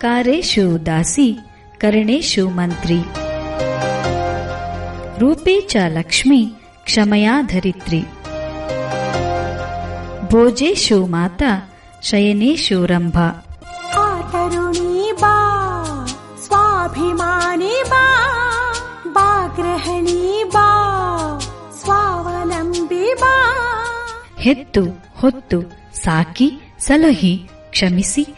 ಕಾರೇಶು ದಾಸಿ ಕರ್ಣೇಶು ಮಂತ್ರಿ. ರೂಪೇ ಚ ಲಕ್ಷ್ಮಿ ಕ್ಷಮಯಾ ಧರಿತ್ರಿ. ಭೋಜೇಶು ಮಾತಾ ಶಯನೇಶು ರಂಭಾ. ಬಾ ಸ್ವಾಭಿಮಾನಿ ಬಾ ಬಾ ಬಾ ಸ್ವಾವಲಂಬಿ ಬಾ. ಹೆತ್ತು ಹೊತ್ತು ಸಾಕಿ ಸಲಹಿ ಕ್ಷಮಿಸಿ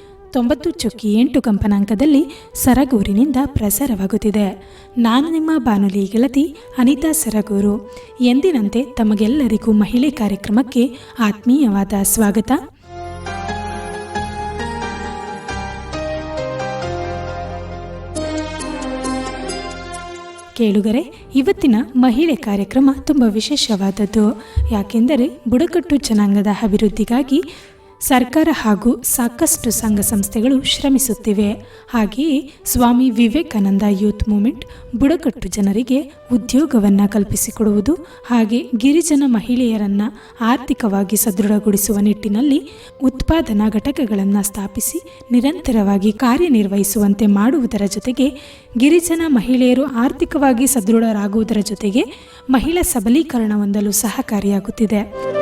ತೊಂಬತ್ತು ಚುಕ್ಕಿ ಎಂಟು ಕಂಪನಾಂಕದಲ್ಲಿ ಸರಗೂರಿನಿಂದ ಪ್ರಸಾರವಾಗುತ್ತಿದೆ. ನಾನು ನಿಮ್ಮ ಬಾನುಲಿ ಗೆಳತಿ ಅನಿತಾ ಸರಗೂರು. ಎಂದಿನಂತೆ ತಮಗೆಲ್ಲರಿಗೂ ಮಹಿಳೆ ಕಾರ್ಯಕ್ರಮಕ್ಕೆ ಆತ್ಮೀಯವಾದ ಸ್ವಾಗತ. ಕೇಳುಗರೆ, ಇವತ್ತಿನ ಮಹಿಳೆ ಕಾರ್ಯಕ್ರಮ ತುಂಬ ವಿಶೇಷವಾದದ್ದು. ಯಾಕೆಂದರೆ ಬುಡಕಟ್ಟು ಜನಾಂಗದ ಅಭಿವೃದ್ಧಿಗಾಗಿ ಸರ್ಕಾರ ಹಾಗೂ ಸಾಕಷ್ಟು ಸಂಘ ಸಂಸ್ಥೆಗಳು ಶ್ರಮಿಸುತ್ತಿವೆ. ಹಾಗೆಯೇ ಸ್ವಾಮಿ ವಿವೇಕಾನಂದ ಯೂತ್ ಮೂಮೆಂಟ್ ಬುಡಕಟ್ಟು ಜನರಿಗೆ ಉದ್ಯೋಗವನ್ನು ಕಲ್ಪಿಸಿಕೊಡುವುದು ಹಾಗೆ ಗಿರಿಜನ ಮಹಿಳೆಯರನ್ನು ಆರ್ಥಿಕವಾಗಿ ಸದೃಢಗೊಳಿಸುವ ನಿಟ್ಟಿನಲ್ಲಿ ಉತ್ಪಾದನಾ ಘಟಕಗಳನ್ನು ಸ್ಥಾಪಿಸಿ ನಿರಂತರವಾಗಿ ಕಾರ್ಯನಿರ್ವಹಿಸುವಂತೆ ಮಾಡುವುದರ ಜೊತೆಗೆ ಗಿರಿಜನ ಮಹಿಳೆಯರು ಆರ್ಥಿಕವಾಗಿ ಸದೃಢರಾಗುವುದರ ಜೊತೆಗೆ ಮಹಿಳಾ ಸಬಲೀಕರಣ ಹೊಂದಲು ಸಹಕಾರಿಯಾಗುತ್ತಿದೆ.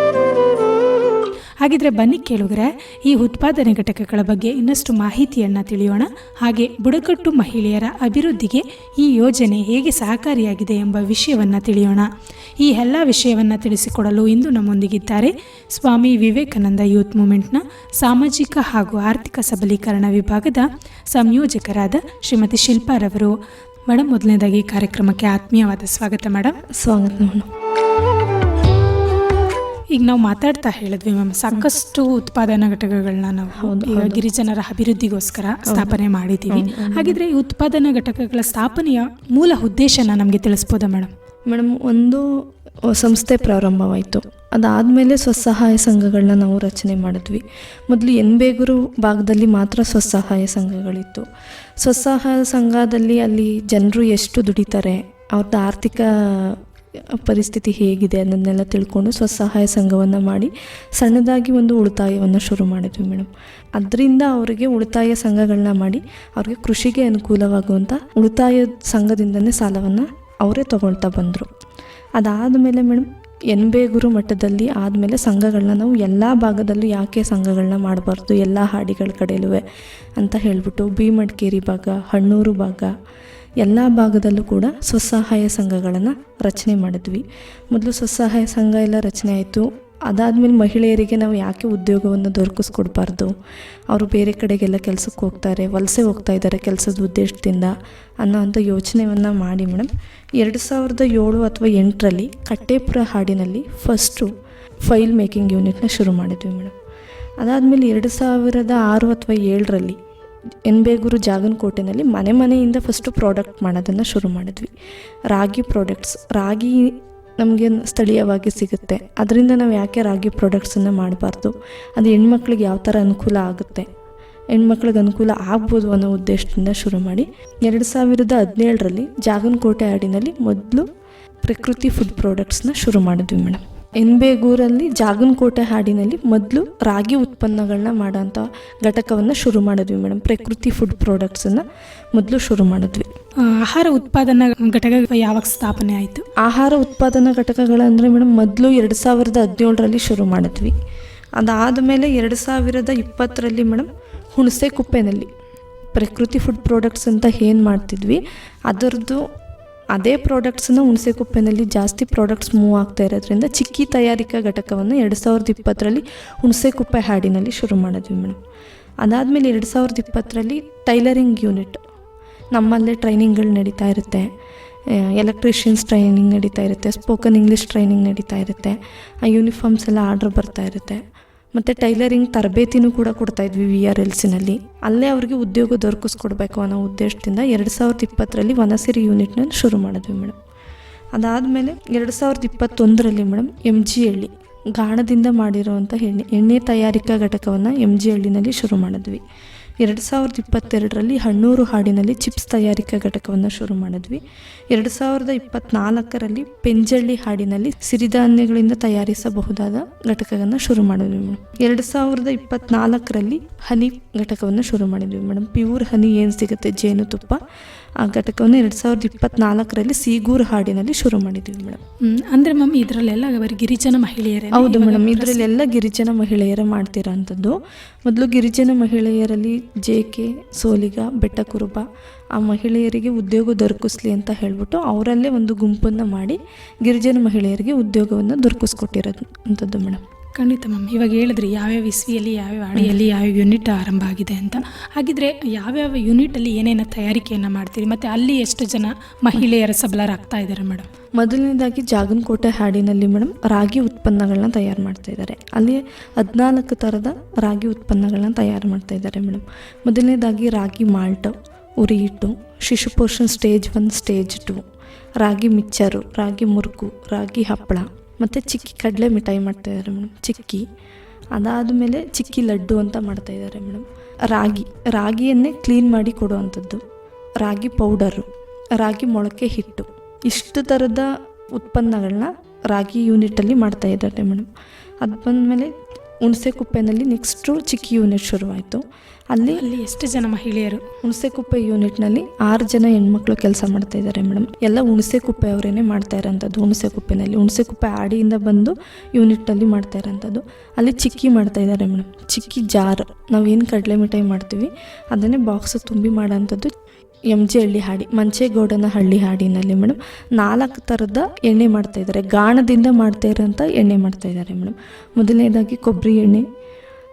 ಹಾಗಿದ್ರೆ ಬನ್ನಿ ಕೇಳುಗರೆ, ಈ ಉತ್ಪಾದನೆ ಘಟಕಗಳ ಬಗ್ಗೆ ಇನ್ನಷ್ಟು ಮಾಹಿತಿಯನ್ನು ತಿಳಿಯೋಣ. ಹಾಗೆ ಬುಡಕಟ್ಟು ಮಹಿಳೆಯರ ಅಭಿವೃದ್ಧಿಗೆ ಈ ಯೋಜನೆ ಹೇಗೆ ಸಹಕಾರಿಯಾಗಿದೆ ಎಂಬ ವಿಷಯವನ್ನು ತಿಳಿಯೋಣ. ಈ ಎಲ್ಲ ವಿಷಯವನ್ನು ತಿಳಿಸಿಕೊಡಲು ಇಂದು ನಮ್ಮೊಂದಿಗಿದ್ದಾರೆ ಸ್ವಾಮಿ ವಿವೇಕಾನಂದ ಯೂತ್ ಮೂಮೆಂಟ್ನ ಸಾಮಾಜಿಕ ಹಾಗೂ ಆರ್ಥಿಕ ಸಬಲೀಕರಣ ವಿಭಾಗದ ಸಂಯೋಜಕರಾದ ಶ್ರೀಮತಿ ಶಿಲ್ಪಾರವರು ಮೇಡಮ್ ಮೊದಲನೇದಾಗಿ ಕಾರ್ಯಕ್ರಮಕ್ಕೆ ಆತ್ಮೀಯವಾದ ಸ್ವಾಗತ ಮೇಡಮ್ ಸ್ವಾಗತ ಈಗ ನಾವು ಮಾತಾಡ್ತಾ ಹೇಳಿದ್ವಿ ಮ್ಯಾಮ್ ಸಾಕಷ್ಟು ಉತ್ಪಾದನಾ ಘಟಕಗಳನ್ನ ನಾವು ಈಗ ಗಿರಿಜನರ ಅಭಿವೃದ್ಧಿಗೋಸ್ಕರ ಸ್ಥಾಪನೆ ಮಾಡಿದ್ದೀವಿ ಹಾಗಿದ್ರೆ ಈ ಉತ್ಪಾದನಾ ಘಟಕಗಳ ಸ್ಥಾಪನೆಯ ಮೂಲ ಉದ್ದೇಶನ ನಮಗೆ ತಿಳಿಸ್ಬೋದಾ ಮೇಡಮ್? ಮೇಡಮ್ ಒಂದು ಸಂಸ್ಥೆ ಪ್ರಾರಂಭವಾಯಿತು. ಅದಾದಮೇಲೆ ಸ್ವಸಹಾಯ ಸಂಘಗಳನ್ನ ನಾವು ರಚನೆ ಮಾಡಿದ್ವಿ. ಮೊದಲು ಎನ್ ಬೇಗೂರು ಭಾಗದಲ್ಲಿ ಮಾತ್ರ ಸ್ವಸಹಾಯ ಸಂಘಗಳಿತ್ತು. ಸ್ವಸಹಾಯ ಸಂಘದಲ್ಲಿ ಅಲ್ಲಿ ಜನರು ಎಷ್ಟು ದುಡಿತಾರೆ ಅವ್ರದ್ದು ಆರ್ಥಿಕ ಪರಿಸ್ಥಿತಿ ಹೇಗಿದೆ ಅನ್ನೋದನ್ನೆಲ್ಲ ತಿಳ್ಕೊಂಡು ಸ್ವಸಹಾಯ ಸಂಘವನ್ನು ಮಾಡಿ ಸಣ್ಣದಾಗಿ ಒಂದು ಉಳಿತಾಯವನ್ನು ಶುರು ಮಾಡಿದ್ವಿ ಮೇಡಮ್ ಅದರಿಂದ ಅವರಿಗೆ ಉಳಿತಾಯ ಸಂಘಗಳನ್ನ ಮಾಡಿ ಅವ್ರಿಗೆ ಕೃಷಿಗೆ ಅನುಕೂಲವಾಗುವಂಥ ಉಳಿತಾಯ ಸಂಘದಿಂದನೇ ಸಾಲವನ್ನು ಅವರೇ ತಗೊಳ್ತಾ ಬಂದರು. ಅದಾದ ಮೇಲೆ ಮೇಡಮ್ ಎನ್ ಬೇಗೂರು ಮಟ್ಟದಲ್ಲಿ ಆದಮೇಲೆ ಸಂಘಗಳನ್ನ ನಾವು ಎಲ್ಲ ಭಾಗದಲ್ಲೂ ಯಾಕೆ ಸಂಘಗಳನ್ನ ಮಾಡಬಾರ್ದು, ಎಲ್ಲ ಹಾಡಿಗಳ ಕಡೆಯಲ್ಲೂ ಅಂತ ಹೇಳಿಬಿಟ್ಟು ಭೀಮಡ್ಕೇರಿ ಮಡಿಕೇರಿ ಭಾಗ, ಹಣ್ಣೂರು ಭಾಗ ಎಲ್ಲ ಭಾಗದಲ್ಲೂ ಕೂಡ ಸ್ವಸಹಾಯ ಸಂಘಗಳನ್ನು ರಚನೆ ಮಾಡಿದ್ವಿ. ಮೊದಲು ಸ್ವಸಹಾಯ ಸಂಘ ಎಲ್ಲ ರಚನೆ ಆಯಿತು. ಅದಾದಮೇಲೆ ಮಹಿಳೆಯರಿಗೆ ನಾವು ಯಾಕೆ ಉದ್ಯೋಗವನ್ನು ದೊರಕಿಸ್ಕೊಡ್ಬಾರ್ದು? ಅವರು ಬೇರೆ ಕಡೆಗೆಲ್ಲ ಕೆಲಸಕ್ಕೆ ಹೋಗ್ತಾರೆ, ವಲಸೆ ಹೋಗ್ತಾ ಇದ್ದಾರೆ ಕೆಲಸದ ಉದ್ದೇಶದಿಂದ ಅನ್ನೋ ಅಂಥ ಯೋಚನೆಯನ್ನು ಮಾಡಿ ಮೇಡಮ್. ಎರಡು ಸಾವಿರದ ಏಳು ಅಥವಾ ಎಂಟರಲ್ಲಿ ಕಟ್ಟೇಪುರ ಹಾಡಿನಲ್ಲಿ ಫಸ್ಟು ಫೈಲ್ ಮೇಕಿಂಗ್ ಯೂನಿಟ್ನ ಶುರು ಮಾಡಿದ್ವಿ ಮೇಡಮ್. ಅದಾದಮೇಲೆ ಎರಡು ಸಾವಿರದ ಆರು ಅಥವಾ ಏಳರಲ್ಲಿ ಎನ್ ಬೇಗೂರು ಜಾಗನಕೋಟೆನಲ್ಲಿ ಮನೆ ಮನೆಯಿಂದ ಫಸ್ಟು ಪ್ರಾಡಕ್ಟ್ ಮಾಡೋದನ್ನು ಶುರು ಮಾಡಿದ್ವಿ. ರಾಗಿ ಪ್ರಾಡಕ್ಟ್ಸ್ ರಾಗಿ ನಮಗೆ ಸ್ಥಳೀಯವಾಗಿ ಸಿಗುತ್ತೆ. ಅದರಿಂದ ನಾವು ಯಾಕೆ ರಾಗಿ ಪ್ರಾಡಕ್ಟ್ಸನ್ನು ಮಾಡಬಾರ್ದು? ಅದು ಹೆಣ್ಮಕ್ಳಿಗೆ ಯಾವ ಥರ ಅನುಕೂಲ ಆಗುತ್ತೆ? ಹೆಣ್ಮಕ್ಳಿಗೆ ಅನುಕೂಲ ಆಗ್ಬೋದು ಅನ್ನೋ ಉದ್ದೇಶದಿಂದ ಶುರು ಮಾಡಿ ಎರಡು ಸಾವಿರದ ಹದಿನೇಳರಲ್ಲಿ ಜಾಗನಕೋಟೆ ಆಡಿನಲ್ಲಿ ಮೊದಲು ಪ್ರಕೃತಿ ಫುಡ್ ಪ್ರಾಡಕ್ಟ್ಸ್ನ ಶುರು ಮಾಡಿದ್ವಿ ಮೇಡಮ್ ಎನ್ ಬೇಗೂರಲ್ಲಿ ಜಾಗನಕೋಟೆ ಹಾಡಿನಲ್ಲಿ ಮೊದಲು ರಾಗಿ ಉತ್ಪನ್ನಗಳನ್ನ ಮಾಡೋಂಥ ಘಟಕವನ್ನು ಶುರು ಮಾಡಿದ್ವಿ ಮೇಡಮ್. ಪ್ರಕೃತಿ ಫುಡ್ ಪ್ರಾಡಕ್ಟ್ಸನ್ನು ಮೊದಲು ಶುರು ಮಾಡಿದ್ವಿ. ಆಹಾರ ಉತ್ಪಾದನಾ ಘಟಕ ಯಾವಾಗ ಸ್ಥಾಪನೆ ಆಯಿತು? ಆಹಾರ ಉತ್ಪಾದನಾ ಘಟಕಗಳಂದರೆ ಮೇಡಮ್ ಮೊದಲು ಎರಡು ಸಾವಿರದ ಹದಿನೇಳರಲ್ಲಿ ಶುರು ಮಾಡಿದ್ವಿ. ಅದಾದ ಮೇಲೆ ಎರಡು ಸಾವಿರದ ಇಪ್ಪತ್ತರಲ್ಲಿ ಮೇಡಮ್ ಹುಣಸೆ ಕುಪ್ಪೆನಲ್ಲಿ ಪ್ರಕೃತಿ ಫುಡ್ ಪ್ರಾಡಕ್ಟ್ಸ್ ಅಂತ ಏನು ಮಾಡ್ತಿದ್ವಿ? ಅದರದ್ದು ಅದೇ ಪ್ರಾಡಕ್ಟ್ಸನ್ನ ಹುಣಸೆಕುಪ್ಪೆನಲ್ಲಿ ಜಾಸ್ತಿ ಪ್ರಾಡಕ್ಟ್ಸ್ ಮೂವ್ ಆಗ್ತಾ ಇರೋದ್ರಿಂದ ಚಿಕ್ಕಿ ತಯಾರಿಕಾ ಘಟಕವನ್ನು ಎರಡು ಸಾವಿರದ ಇಪ್ಪತ್ತರಲ್ಲಿ ಹುಣಸೆಕುಪ್ಪೆ ಹಾಡಿನಲ್ಲಿ ಶುರು ಮಾಡಿದ್ವಿ ಮೇಡಮ್. ಅದಾದಮೇಲೆ ಎರಡು ಸಾವಿರದ ಇಪ್ಪತ್ತರಲ್ಲಿ ಟೈಲರಿಂಗ್ ಯೂನಿಟ್. ನಮ್ಮಲ್ಲೇ ಟ್ರೈನಿಂಗ್ಗಳು ನಡೀತಾ ಇರುತ್ತೆ. ಎಲೆಕ್ಟ್ರಿಷಿಯನ್ಸ್ ಟ್ರೈನಿಂಗ್ ನಡೀತಾ ಇರುತ್ತೆ, ಸ್ಪೋಕನ್ ಇಂಗ್ಲೀಷ್ ಟ್ರೈನಿಂಗ್ ನಡೀತಾ ಇರುತ್ತೆ. ಆ ಯೂನಿಫಾರ್ಮ್ಸ್ ಎಲ್ಲ ಆರ್ಡ್ರ್ ಬರ್ತಾ ಇರುತ್ತೆ. ಮತ್ತು ಟೈಲರಿಂಗ್ ತರಬೇತಿನೂ ಕೂಡ ಕೊಡ್ತಾ ಇದ್ವಿ ವಿ ಆರ್ ಎಲ್ಸಿನಲ್ಲಿ ಅಲ್ಲೇ ಅವ್ರಿಗೆ ಉದ್ಯೋಗ ದೊರಕಿಸ್ಕೊಡ್ಬೇಕು ಅನ್ನೋ ಉದ್ದೇಶದಿಂದ ಎರಡು ಸಾವಿರದ ಇಪ್ಪತ್ತರಲ್ಲಿ ವನಸಿರಿ ಯೂನಿಟ್ನ ಶುರು ಮಾಡಿದ್ವಿ ಮೇಡಮ್ ಅದಾದಮೇಲೆ ಎರಡು ಸಾವಿರದ ಇಪ್ಪತ್ತೊಂದರಲ್ಲಿ ಮೇಡಮ್ ಎಂ ಜಿ ಹಳ್ಳಿ ಗಾಣದಿಂದ ಮಾಡಿರುವಂಥ ಎಣ್ಣೆ ಎಣ್ಣೆ ತಯಾರಿಕಾ ಘಟಕವನ್ನು ಎಂ ಜಿ ಹಳ್ಳಿನಲ್ಲಿ ಶುರು ಮಾಡಿದ್ವಿ. ಎರಡು ಸಾವಿರದ ಇಪ್ಪತ್ತೆರಡರಲ್ಲಿ ಹಣ್ಣೂರು ಹಾಡಿನಲ್ಲಿ ಚಿಪ್ಸ್ ತಯಾರಿಕಾ ಘಟಕವನ್ನು ಶುರು ಮಾಡಿದ್ವಿ. ಎರಡು ಸಾವಿರದ ಇಪ್ಪತ್ತ್ನಾಲ್ಕರಲ್ಲಿ ಪೆಂಜಳ್ಳಿ ಹಾಡಿನಲ್ಲಿ ಸಿರಿಧಾನ್ಯಗಳಿಂದ ತಯಾರಿಸಬಹುದಾದ ಘಟಕವನ್ನು ಶುರು ಮಾಡಿದ್ವಿ ಮೇಡಮ್ ಎರಡು ಸಾವಿರದ ಇಪ್ಪತ್ತ್ನಾಲ್ಕರಲ್ಲಿ ಹನಿ ಘಟಕವನ್ನು ಶುರು ಮಾಡಿದ್ವಿ ಮೇಡಮ್ ಪ್ಯೂರ್ ಹನಿ ಏನು ಸಿಗುತ್ತೆ? ಜೇನುತುಪ್ಪ ಆ ಘಟಕವನ್ನು ಎರಡು ಸಾವಿರದ ಇಪ್ಪತ್ನಾಲ್ಕರಲ್ಲಿ ಸೀಗೂರು ಹಾಡಿನಲ್ಲಿ ಶುರು ಮಾಡಿದ್ದೀವಿ ಮೇಡಮ್. ಅಂದರೆ ಮ್ಯಾಮ್ ಇದರಲ್ಲೆಲ್ಲ ಬರೀ ಗಿರಿಜನ ಮಹಿಳೆಯರೇ ಹೌದು ಮೇಡಮ್ ಇದರಲ್ಲೆಲ್ಲ ಗಿರಿಜನ ಮಹಿಳೆಯರೇ ಮಾಡ್ತಿರೋಂಥದ್ದು ಮೊದಲು ಗಿರಿಜನ ಮಹಿಳೆಯರಲ್ಲಿ ಜೆ ಕೆ ಸೋಲಿಗ ಬೆಟ್ಟ ಕುರುಬ ಆ ಮಹಿಳೆಯರಿಗೆ ಉದ್ಯೋಗ ದೊರಕಿಸ್ಲಿ ಅಂತ ಹೇಳ್ಬಿಟ್ಟು ಅವರಲ್ಲೇ ಒಂದು ಗುಂಪನ್ನು ಮಾಡಿ ಗಿರಿಜನ ಮಹಿಳೆಯರಿಗೆ ಉದ್ಯೋಗವನ್ನು ದೊರಕಿಸ್ಕೊಟ್ಟಿರೋದು ಅಂಥದ್ದು ಮೇಡಮ್. ಖಂಡಿತ ಮ್ಯಾಮ್. ಇವಾಗ ಹೇಳಿದ್ರಿ ಯಾವ್ಯಾವ ಇಸ್ವಿಯಲ್ಲಿ, ಯಾವ್ಯಾವ ಅಡಿಯಲ್ಲಿ ಯಾವ್ಯಾವ ಯೂನಿಟ್ ಆರಂಭ ಆಗಿದೆ ಅಂತ. ಹಾಗಿದ್ರೆ ಯಾವ್ಯಾವ ಯೂನಿಟಲ್ಲಿ ಏನೇನು ತಯಾರಿಕೆಯನ್ನು ಮಾಡ್ತೀರಿ? ಮತ್ತು ಅಲ್ಲಿ ಎಷ್ಟು ಜನ ಮಹಿಳೆಯರ ಸಬಲರಾಗ್ತಾ ಇದ್ದಾರೆ ಮೇಡಮ್ ಮೊದಲನೇದಾಗಿ ಜಾಗನಕೋಟೆ ಹಾಡಿನಲ್ಲಿ ಮೇಡಮ್ ರಾಗಿ ಉತ್ಪನ್ನಗಳನ್ನ ತಯಾರು ಮಾಡ್ತಾ ಇದ್ದಾರೆ. ಅಲ್ಲಿ ಹದಿನಾಲ್ಕು ಥರದ ರಾಗಿ ಉತ್ಪನ್ನಗಳನ್ನ ತಯಾರು ಮಾಡ್ತಾ ಇದ್ದಾರೆ ಮೇಡಮ್ ಮೊದಲನೇದಾಗಿ ರಾಗಿ ಮಾಲ್ಟ್ ಉರಿ ಹಿಟ್ಟು ಶಿಶು ಪೋಷಣ್ ಸ್ಟೇಜ್ ಒನ್, ಸ್ಟೇಜ್ ಟು. ರಾಗಿ ಮಿಚ್ಚರು, ರಾಗಿ ಮುರುಕು ರಾಗಿ ಹಪ್ಪಳ. ಮತ್ತು ಚಿಕ್ಕಿ ಕಡಲೆ ಮಿಠಾಯಿ ಮಾಡ್ತಾಯಿದ್ದಾರೆ ಮೇಡಮ್, ಚಿಕ್ಕಿ. ಅದಾದಮೇಲೆ ಚಿಕ್ಕಿ ಲಡ್ಡು ಅಂತ ಮಾಡ್ತಾಯಿದ್ದಾರೆ ಮೇಡಮ್. ರಾಗಿ, ರಾಗಿಯನ್ನೇ ಕ್ಲೀನ್ ಮಾಡಿ ಕೊಡುವಂಥದ್ದು. ರಾಗಿ ಪೌಡರು ರಾಗಿ ಮೊಳಕೆ ಹಿಟ್ಟು. ಇಷ್ಟು ಥರದ ಉತ್ಪನ್ನಗಳನ್ನ ರಾಗಿ ಯೂನಿಟಲ್ಲಿ ಮಾಡ್ತಾಯಿದ್ದಾರೆ ಮೇಡಮ್. ಅದು ಬಂದಮೇಲೆ ಹುಣಸೆಕುಪ್ಪೆನಲ್ಲಿ ನೆಕ್ಸ್ಟು ಚಿಕ್ಕ ಯೂನಿಟ್ ಶುರುವಾಯಿತು. ಅಲ್ಲಿ ಅಲ್ಲಿ ಎಷ್ಟು ಜನ ಮಹಿಳೆಯರು? ಹುಣಸೆಕುಪ್ಪೆ ಯೂನಿಟ್ನಲ್ಲಿ ಆರು ಜನ ಹೆಣ್ಮಕ್ಳು ಕೆಲಸ ಮಾಡ್ತಾ ಇದ್ದಾರೆ ಮೇಡಮ್ ಎಲ್ಲ ಹುಣಸೆಕುಪ್ಪೆ ಅವರೇನೆ ಮಾಡ್ತಾ ಇರೋಂಥದ್ದು ಹುಣಸೆಕುಪ್ಪೆನಲ್ಲಿ. ಹುಣಸೆಕುಪ್ಪೆ ಆಡಿಯಿಂದ ಬಂದು ಯೂನಿಟ್ನಲ್ಲಿ ಮಾಡ್ತಾ ಇರೋಂಥದ್ದು. ಅಲ್ಲಿ ಚಿಕ್ಕಿ ಮಾಡ್ತಾ ಇದ್ದಾರೆ ಮೇಡಮ್ ಚಿಕ್ಕಿ ಜಾರ್. ನಾವೇನು ಕಡಲೆ ಮಿಠಾಯಿ ಮಾಡ್ತೀವಿ ಅದನ್ನೇ ಬಾಕ್ಸ್ ತುಂಬಿ ಮಾಡೋಂಥದ್ದು ಎಂ ಜಿ ಹಳ್ಳಿ ಹಾಡಿ, ಮಂಚೇಗೌಡನ ಹಳ್ಳಿ ಹಾಡಿನಲ್ಲಿ ಮೇಡಮ್ ನಾಲ್ಕು ಥರದ ಎಣ್ಣೆ ಮಾಡ್ತಾಯಿದ್ದಾರೆ ಗಾಣದಿಂದ ಮಾಡ್ತಾ ಇರೋಂಥ ಎಣ್ಣೆ ಮಾಡ್ತಾಯಿದ್ದಾರೆ ಮೇಡಮ್ ಮೊದಲನೇದಾಗಿ ಕೊಬ್ಬರಿ ಎಣ್ಣೆ,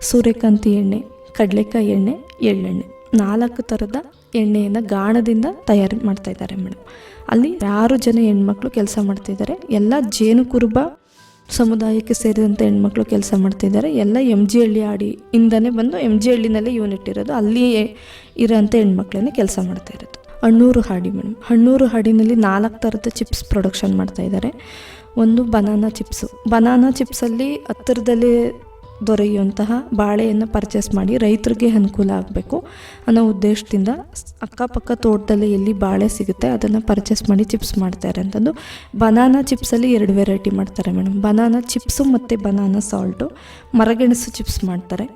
ಸೂರ್ಯಕಾಂತಿ ಎಣ್ಣೆ, ಕಡಲೆಕಾಯಿ ಎಣ್ಣೆ, ಎಳ್ಳೆಣ್ಣೆ. ನಾಲ್ಕು ಥರದ ಎಣ್ಣೆಯನ್ನು ಗಾಣದಿಂದ ತಯಾರು ಮಾಡ್ತಾ ಇದ್ದಾರೆ ಮೇಡಮ್ ಅಲ್ಲಿ ಆರು ಜನ ಹೆಣ್ಮಕ್ಳು ಕೆಲಸ ಮಾಡ್ತಿದ್ದಾರೆ ಎಲ್ಲ ಜೇನು ಕುರುಬ ಸಮುದಾಯಕ್ಕೆ ಸೇರಿದಂಥ ಹೆಣ್ಮಕ್ಳು ಕೆಲಸ ಮಾಡ್ತಿದ್ದಾರೆ. ಎಲ್ಲ ಎಂ ಜಿ ಹಳ್ಳಿ ಆಡಿ ಇಂದನೇ ಬಂದು ಎಂ ಜಿ ಹಳ್ಳಿನಲ್ಲೇ ಯೂನಿಟ್ ಇರೋದು. ಅಲ್ಲಿಯೇ ಇರೋಂಥ ಹೆಣ್ಮಕ್ಳೇ ಕೆಲಸ ಮಾಡ್ತಾ ಇರೋದು. ಹಣ್ಣೂರು ಹಾಡಿ ಮೇಡಮ್. ಹಣ್ಣೂರು ಹಾಡಿನಲ್ಲಿ ನಾಲ್ಕು ಥರದ ಚಿಪ್ಸ್ ಪ್ರೊಡಕ್ಷನ್ ಮಾಡ್ತಾ ಇದ್ದಾರೆ. ಒಂದು ಬನಾನಾ ಚಿಪ್ಸು ಬನಾನಾ ಚಿಪ್ಸಲ್ಲಿ ಹತ್ತಿರದಲ್ಲೇ ದೊರೆಯುವಂತಹ ಬಾಳೆಯನ್ನು ಪರ್ಚೇಸ್ ಮಾಡಿ ರೈತರಿಗೆ ಅನುಕೂಲ ಆಗಬೇಕು ಅನ್ನೋ ಉದ್ದೇಶದಿಂದ ಅಕ್ಕಪಕ್ಕ ತೋಟದಲ್ಲಿ ಎಲ್ಲಿ ಬಾಳೆ ಸಿಗುತ್ತೆ ಅದನ್ನು ಪರ್ಚೇಸ್ ಮಾಡಿ ಚಿಪ್ಸ್ ಮಾಡ್ತಾರೆ ಅಂತಂದು ಬನಾನಾ ಚಿಪ್ಸಲ್ಲಿ ಎರಡು ವೆರೈಟಿ ಮಾಡ್ತಾರೆ ಮೇಡಮ್ ಬನಾನಾ ಚಿಪ್ಸು ಮತ್ತು ಬನಾನಾ ಸಾಲ್ಟು ಮರಗೆಣಸು ಚಿಪ್ಸ್ ಮಾಡ್ತಾರೆ.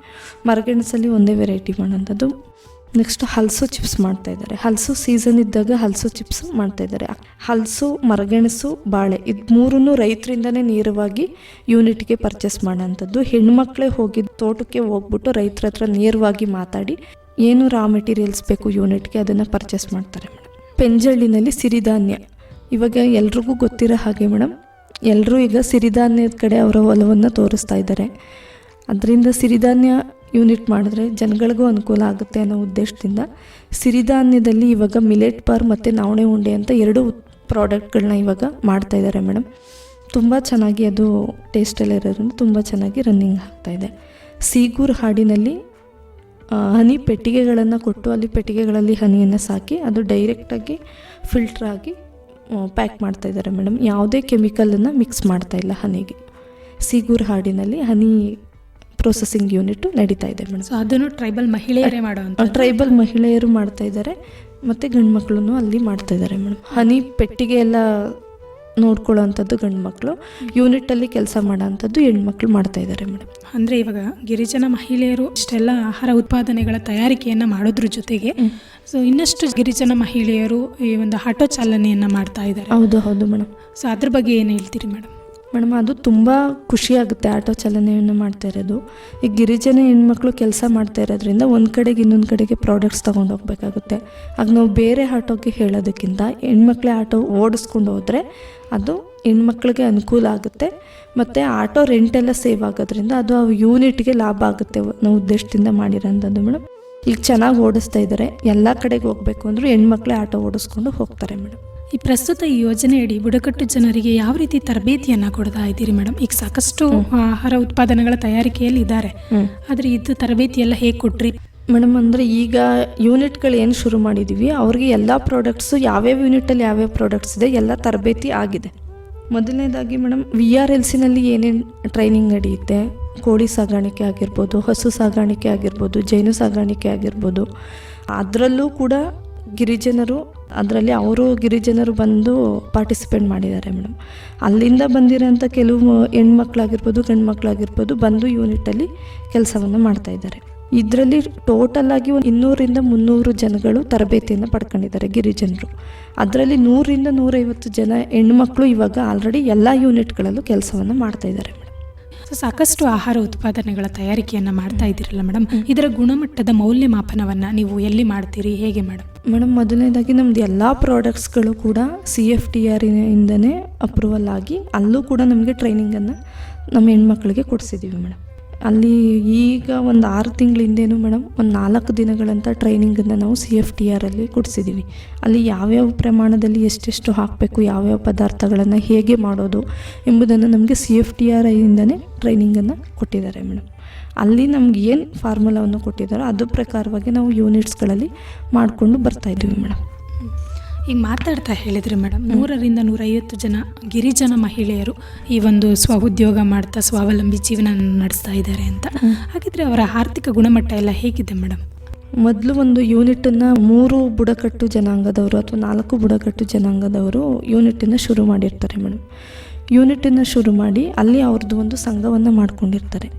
ಮರಗೆಣಸಲ್ಲಿ ಒಂದೇ ವೆರೈಟಿ ಮಾಡೋಂಥದ್ದು. ನೆಕ್ಸ್ಟ್ ಹಲಸು ಚಿಪ್ಸ್ ಮಾಡ್ತಾ ಇದ್ದಾರೆ. ಹಲಸು ಸೀಸನ್ ಇದ್ದಾಗ ಹಲಸು ಚಿಪ್ಸ್ ಮಾಡ್ತಾ ಇದ್ದಾರೆ. ಹಲಸು, ಮರಗೆಣಸು, ಬಾಳೆ ಇದು ಮೂರನ್ನು ರೈತರಿಂದನೇ ನೇರವಾಗಿ ಯೂನಿಟ್ಗೆ ಪರ್ಚೇಸ್ ಮಾಡೋಂಥದ್ದು. ಹೆಣ್ಮಕ್ಳೇ ಹೋಗಿ ತೋಟಕ್ಕೆ ಹೋಗ್ಬಿಟ್ಟು ರೈತರ ಹತ್ರ ನೇರವಾಗಿ ಮಾತಾಡಿ ಏನು ರಾ ಮೆಟೀರಿಯಲ್ಸ್ ಬೇಕು ಯೂನಿಟ್ಗೆ ಅದನ್ನು ಪರ್ಚೇಸ್ ಮಾಡ್ತಾರೆ ಮೇಡಮ್. ಪೆಂಜಳ್ಳಿನಲ್ಲಿ ಸಿರಿಧಾನ್ಯ. ಇವಾಗ ಎಲ್ರಿಗೂ ಗೊತ್ತಿರೋ ಹಾಗೆ ಮೇಡಮ್ ಎಲ್ಲರೂ ಈಗ ಸಿರಿಧಾನ್ಯದ ಕಡೆ ಅವರ ಒಲವನ್ನು ತೋರಿಸ್ತಾ ಇದ್ದಾರೆ. ಅದರಿಂದ ಸಿರಿಧಾನ್ಯ ಯೂನಿಟ್ ಮಾಡಿದ್ರೆ ಜನಗಳಿಗೂ ಅನುಕೂಲ ಆಗುತ್ತೆ ಅನ್ನೋ ಉದ್ದೇಶದಿಂದ ಸಿರಿಧಾನ್ಯದಲ್ಲಿ ಇವಾಗ ಮಿಲೆಟ್ ಬಾರ್ ಮತ್ತು ನವಣೆ ಉಂಡೆ ಅಂತ ಎರಡು ಪ್ರಾಡಕ್ಟ್ಗಳನ್ನ ಇವಾಗ ಮಾಡ್ತಾ ಇದ್ದಾರೆ ಮೇಡಮ್. ತುಂಬ ಚೆನ್ನಾಗಿ ಅದು ಟೇಸ್ಟಲ್ಲಿ ಇರೋದ್ರಿಂದ ತುಂಬ ಚೆನ್ನಾಗಿ ರನ್ನಿಂಗ್ ಆಗ್ತಾಯಿದೆ ಸೀಗೂರು ಹಾಡಿನಲ್ಲಿ ಹನಿ ಪೆಟ್ಟಿಗೆಗಳನ್ನು ಕೊಟ್ಟು ಅಲ್ಲಿ ಪೆಟ್ಟಿಗೆಗಳಲ್ಲಿ ಹನಿಯನ್ನು ಸಾಕಿ ಅದು ಡೈರೆಕ್ಟಾಗಿ ಫಿಲ್ಟ್ರ್ ಆಗಿ ಪ್ಯಾಕ್ ಮಾಡ್ತಾ ಇದ್ದಾರೆ ಮೇಡಮ್. ಯಾವುದೇ ಕೆಮಿಕಲನ್ನು ಮಿಕ್ಸ್ ಮಾಡ್ತಾ ಇಲ್ಲ ಹನಿಗೆ. ಸೀಗೂರು ಹಾಡಿನಲ್ಲಿ ಹನಿ ಪ್ರೊಸೆಸಿಂಗ್ ಯೂನಿಟ್ ನಡೀತಾ ಇದೆ ಮೇಡಮ್. ಸೊ ಅದನ್ನು ಟ್ರೈಬಲ್ ಮಹಿಳೆಯರೇ ಮಾಡುವಂಥ ಟ್ರೈಬಲ್ ಮಹಿಳೆಯರು ಮಾಡ್ತಾ ಇದ್ದಾರೆ ಮತ್ತು ಗಂಡು ಮಕ್ಕಳು ಅಲ್ಲಿ ಮಾಡ್ತಾ ಇದ್ದಾರೆ ಮೇಡಮ್. ಹನಿ ಪೆಟ್ಟಿಗೆ ಎಲ್ಲ ನೋಡ್ಕೊಳ್ಳೋ ಅಂಥದ್ದು ಗಂಡು ಮಕ್ಕಳು ಯೂನಿಟಲ್ಲಿ ಕೆಲಸ ಮಾಡೋ ಅಂಥದ್ದು ಹೆಣ್ಮಕ್ಳು ಮಾಡ್ತಾ ಇದ್ದಾರೆ ಮೇಡಮ್. ಅಂದರೆ ಇವಾಗ ಗಿರಿಜನ ಮಹಿಳೆಯರು ಇಷ್ಟೆಲ್ಲ ಆಹಾರ ಉತ್ಪಾದನೆಗಳ ತಯಾರಿಕೆಯನ್ನು ಮಾಡೋದ್ರ ಜೊತೆಗೆ ಸೊ ಇನ್ನಷ್ಟು ಗಿರಿಜನ ಮಹಿಳೆಯರು ಈ ಒಂದು ಆಟೋ ಚಾಲನೆಯನ್ನು ಮಾಡ್ತಾ ಇದ್ದಾರೆ. ಹೌದು ಹೌದು ಮೇಡಮ್. ಸೊ ಅದ್ರ ಬಗ್ಗೆ ಏನು ಹೇಳ್ತೀರಿ ಮೇಡಮ್? ಮೇಡಮ್, ಅದು ತುಂಬ ಖುಷಿಯಾಗುತ್ತೆ ಆಟೋ ಚಾಲನೆಯನ್ನು ಮಾಡ್ತಾ ಇರೋದು. ಈ ಗಿರಿಜನ ಹೆಣ್ಮಕ್ಳು ಕೆಲಸ ಮಾಡ್ತಾ ಇರೋದ್ರಿಂದ ಒಂದು ಕಡೆಗೆ ಇನ್ನೊಂದು ಕಡೆಗೆ ಪ್ರಾಡಕ್ಟ್ಸ್ ತೊಗೊಂಡು ಹೋಗಬೇಕಾಗುತ್ತೆ. ಆಗ ನಾವು ಬೇರೆ ಆಟೋಗೆ ಹೇಳೋದಕ್ಕಿಂತ ಹೆಣ್ಮಕ್ಳೇ ಆಟೋ ಓಡಿಸ್ಕೊಂಡು ಹೋದರೆ ಅದು ಹೆಣ್ಮಕ್ಳಿಗೆ ಅನುಕೂಲ ಆಗುತ್ತೆ. ಮತ್ತು ಆಟೋ ರೆಂಟೆಲ್ಲ ಸೇವ್ ಆಗೋದ್ರಿಂದ ಅದು ಆ ಯೂನಿಟ್ಗೆ ಲಾಭ ಆಗುತ್ತೆ ನಾವು ಉದ್ದೇಶದಿಂದ ಮಾಡಿರೋಂಥದ್ದು ಮೇಡಮ್. ಈಗ ಚೆನ್ನಾಗಿ ಓಡಿಸ್ತಾ ಇದ್ದಾರೆ. ಎಲ್ಲ ಕಡೆಗೆ ಹೋಗಬೇಕು ಅಂದರೂ ಹೆಣ್ಮಕ್ಳೇ ಆಟೋ ಓಡಿಸ್ಕೊಂಡು ಹೋಗ್ತಾರೆ ಮೇಡಮ್. ಈ ಪ್ರಸ್ತುತ ಈ ಯೋಜನೆಯಡಿ ಬುಡಕಟ್ಟು ಜನರಿಗೆ ಯಾವ ರೀತಿ ತರಬೇತಿಯನ್ನ ಕೊಡ್ತಾ ಇದ್ದೀರಿ ಮೇಡಮ್? ಈಗ ಸಾಕಷ್ಟು ಆಹಾರ ಉತ್ಪಾದನೆಗಳ ತಯಾರಿಕೆಯಲ್ಲಿ ಇದ್ದಾರೆ. ಆದ್ರೆ ಇದು ತರಬೇತಿ ಎಲ್ಲ ಹೇಗೆ ಕೊಟ್ರಿ? ಮೇಡಮ್ ಅಂದರೆ ಈಗ ಯೂನಿಟ್ಗಳು ಏನು ಶುರು ಮಾಡಿದ್ದೀವಿ ಅವ್ರಿಗೆ ಎಲ್ಲ ಪ್ರಾಡಕ್ಟ್ಸು ಯಾವ್ಯಾವ ಯೂನಿಟಲ್ಲಿ ಯಾವ್ಯಾವ ಪ್ರಾಡಕ್ಟ್ಸ್ ಇದೆ ಎಲ್ಲ ತರಬೇತಿ ಆಗಿದೆ. ಮೊದಲನೇದಾಗಿ ಮೇಡಮ್ ವಿ ಆರ್ ಎಲ್ ಸಿನಲ್ಲಿ ಏನೇನು ಟ್ರೈನಿಂಗ್ ನಡೆಯುತ್ತೆ? ಕೋಳಿ ಸಾಗಾಣಿಕೆ ಆಗಿರ್ಬೋದು ಹಸು ಸಾಗಾಣಿಕೆ ಆಗಿರ್ಬೋದು ಜೇನು ಸಾಗಾಣಿಕೆ ಆಗಿರ್ಬೋದು ಅದರಲ್ಲೂ ಕೂಡ ಗಿರಿಜನರು, ಅದರಲ್ಲಿ ಅವರು ಗಿರಿಜನರು ಬಂದು ಪಾರ್ಟಿಸಿಪೇಟ್ ಮಾಡಿದ್ದಾರೆ ಮೇಡಮ್ ಅಲ್ಲಿಂದ ಬಂದಿರೋಂಥ ಕೆಲವು ಹೆಣ್ಮಕ್ಳಾಗಿರ್ಬೋದು ಗಂಡು ಮಕ್ಕಳಾಗಿರ್ಬೋದು ಬಂದು ಯೂನಿಟಲ್ಲಿ ಕೆಲಸವನ್ನು ಮಾಡ್ತಾ ಇದ್ದಾರೆ. ಇದರಲ್ಲಿ ಟೋಟಲ್ ಆಗಿ ಒಂದು ಇನ್ನೂರಿಂದ ಮುನ್ನೂರು ಜನಗಳು ತರಬೇತಿಯನ್ನು ಪಡ್ಕೊಂಡಿದ್ದಾರೆ ಗಿರಿಜನರು. ಅದರಲ್ಲಿ ನೂರಿಂದ ನೂರೈವತ್ತು ಜನ ಹೆಣ್ಮಕ್ಳು ಇವಾಗ ಆಲ್ರೆಡಿ ಎಲ್ಲ ಯೂನಿಟ್ಗಳಲ್ಲೂ ಕೆಲಸವನ್ನು ಮಾಡ್ತಾ ಇದ್ದಾರೆ ಮೇಡಮ್ ಸಾಕಷ್ಟು ಆಹಾರ ಉತ್ಪಾದನೆಗಳ ತಯಾರಿಕೆಯನ್ನು ಮಾಡ್ತಾ ಇದ್ದೀರಲ್ಲ ಮೇಡಮ್ ಇದರ ಗುಣಮಟ್ಟದ ಮೌಲ್ಯಮಾಪನವನ್ನು ನೀವು ಎಲ್ಲಿ ಮಾಡ್ತೀರಿ? ಹೇಗೆ ಮೇಡಮ್ ಮೇಡಮ್, ಮೊದಲನೇದಾಗಿ ನಮ್ದು ಎಲ್ಲ ಪ್ರಾಡಕ್ಟ್ಸ್ಗಳು ಕೂಡ ಸಿ ಎಫ್ ಟಿ ಆರ್ ಇಂದನೇ ಅಪ್ರೂವಲ್ ಆಗಿ ಅಲ್ಲೂ ಕೂಡ ನಮಗೆ ಟ್ರೈನಿಂಗನ್ನು ನಮ್ಮ ಹೆಣ್ಮಕ್ಳಿಗೆ ಕೊಡಿಸಿದ್ದೀವಿ ಮೇಡಮ್. ಅಲ್ಲಿ ಈಗ ಒಂದು ಆರು ತಿಂಗಳಿಂದೇನು ಮೇಡಮ್, ಒಂದು ನಾಲ್ಕು ದಿನಗಳಂತ ಟ್ರೈನಿಂಗನ್ನು ನಾವು ಸಿ ಎಫ್ ಟಿ ಆರಲ್ಲಿ ಕೊಡಿಸಿದ್ದೀವಿ ಅಲ್ಲಿ ಯಾವ್ಯಾವ ಪ್ರಮಾಣದಲ್ಲಿ ಎಷ್ಟೆಷ್ಟು ಹಾಕಬೇಕು, ಯಾವ್ಯಾವ ಪದಾರ್ಥಗಳನ್ನು ಹೇಗೆ ಮಾಡೋದು ಎಂಬುದನ್ನು ನಮಗೆ ಸಿ ಎಫ್ ಟಿ ಆರ್ ಐಯಿಂದನೇ ಟ್ರೈನಿಂಗನ್ನು ಕೊಟ್ಟಿದ್ದಾರೆ ಮೇಡಮ್. ಅಲ್ಲಿ ನಮ್ಗೆ ಏನು ಫಾರ್ಮುಲಾವನ್ನು ಕೊಟ್ಟಿದ್ದಾರೋ ಅದು ಪ್ರಕಾರವಾಗಿ ನಾವು ಯೂನಿಟ್ಸ್ಗಳಲ್ಲಿ ಮಾಡಿಕೊಂಡು ಬರ್ತಾಯಿದ್ದೀವಿ ಮೇಡಮ್ ಈಗ ಮಾತಾಡ್ತಾ ಹೇಳಿದ್ರಿ ಮೇಡಮ್ ನೂರರಿಂದ ನೂರೈವತ್ತು ಜನ ಗಿರಿಜನ ಮಹಿಳೆಯರು ಈ ಒಂದು ಸ್ವ ಉದ್ಯೋಗ ಮಾಡ್ತಾ ಸ್ವಾವಲಂಬಿ ಜೀವನ ನಡೆಸ್ತಾ ಇದ್ದಾರೆ ಅಂತ. ಹಾಗಿದ್ರೆ ಅವರ ಆರ್ಥಿಕ ಗುಣಮಟ್ಟ ಎಲ್ಲ ಹೇಗಿದೆ ಮೇಡಮ್ ಮೊದಲು ಒಂದು ಯೂನಿಟನ್ನು ಮೂರು ಬುಡಕಟ್ಟು ಜನಾಂಗದವರು ಅಥವಾ ನಾಲ್ಕು ಬುಡಕಟ್ಟು ಜನಾಂಗದವರು ಯೂನಿಟನ್ನು ಶುರು ಮಾಡಿರ್ತಾರೆ ಮೇಡಮ್ ಯೂನಿಟನ್ನು ಶುರು ಮಾಡಿ ಅಲ್ಲಿ ಅವ್ರದ್ದು ಒಂದು ಸಂಘವನ್ನು ಮಾಡ್ಕೊಂಡಿರ್ತಾರೆ.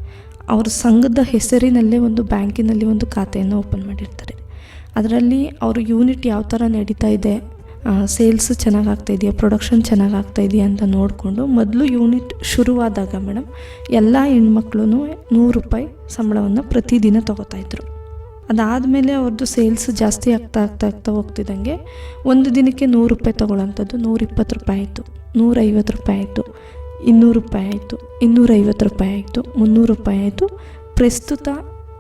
ಅವ್ರ ಸಂಘದ ಹೆಸರಿನಲ್ಲೇ ಒಂದು ಬ್ಯಾಂಕಿನಲ್ಲಿ ಒಂದು ಖಾತೆಯನ್ನು ಓಪನ್ ಮಾಡಿರ್ತಾರೆ. ಅದರಲ್ಲಿ ಅವರು ಯೂನಿಟ್ ಯಾವ ಥರ ನಡೀತಾ ಇದೆ ಸೇಲ್ಸ್ ಚೆನ್ನಾಗಿ ಆಗ್ತಾ ಇದೆಯಾ, ಪ್ರೊಡಕ್ಷನ್ ಚೆನ್ನಾಗಿ ಆಗ್ತಾ ಇದೆಯಾ ಅಂತ ನೋಡಿಕೊಂಡು ಮೊದಲು ಯೂನಿಟ್ ಶುರುವಾದಾಗ ಮೇಡಮ್ ಎಲ್ಲ ಹೆಣ್ಮಕ್ಳು ನೂರು ರೂಪಾಯಿ ಸಂಬಳವನ್ನು ಪ್ರತಿದಿನ ತೊಗೋತಾಯಿದ್ರು ಅದಾದಮೇಲೆ ಅವ್ರದ್ದು ಸೇಲ್ಸ್ ಜಾಸ್ತಿ ಆಗ್ತಾ ಆಗ್ತಾ ಆಗ್ತಾ ಹೋಗ್ತಿದ್ದಂಗೆ ಒಂದು ದಿನಕ್ಕೆ ನೂರು ರೂಪಾಯಿ ತೊಗೊಳ್ಳೋಂಥದ್ದು ನೂರಿಪ್ಪತ್ತು ರೂಪಾಯಿ ಆಯಿತು, ನೂರೈವತ್ತು ರೂಪಾಯಿ ಆಯಿತು. ಇನ್ನೂರು ರೂಪಾಯಿ ಆಯಿತು, ಇನ್ನೂರೈವತ್ತು ರೂಪಾಯಿ ಆಯಿತು, ಮುನ್ನೂರು ರೂಪಾಯಿ ಆಯಿತು. ಪ್ರಸ್ತುತ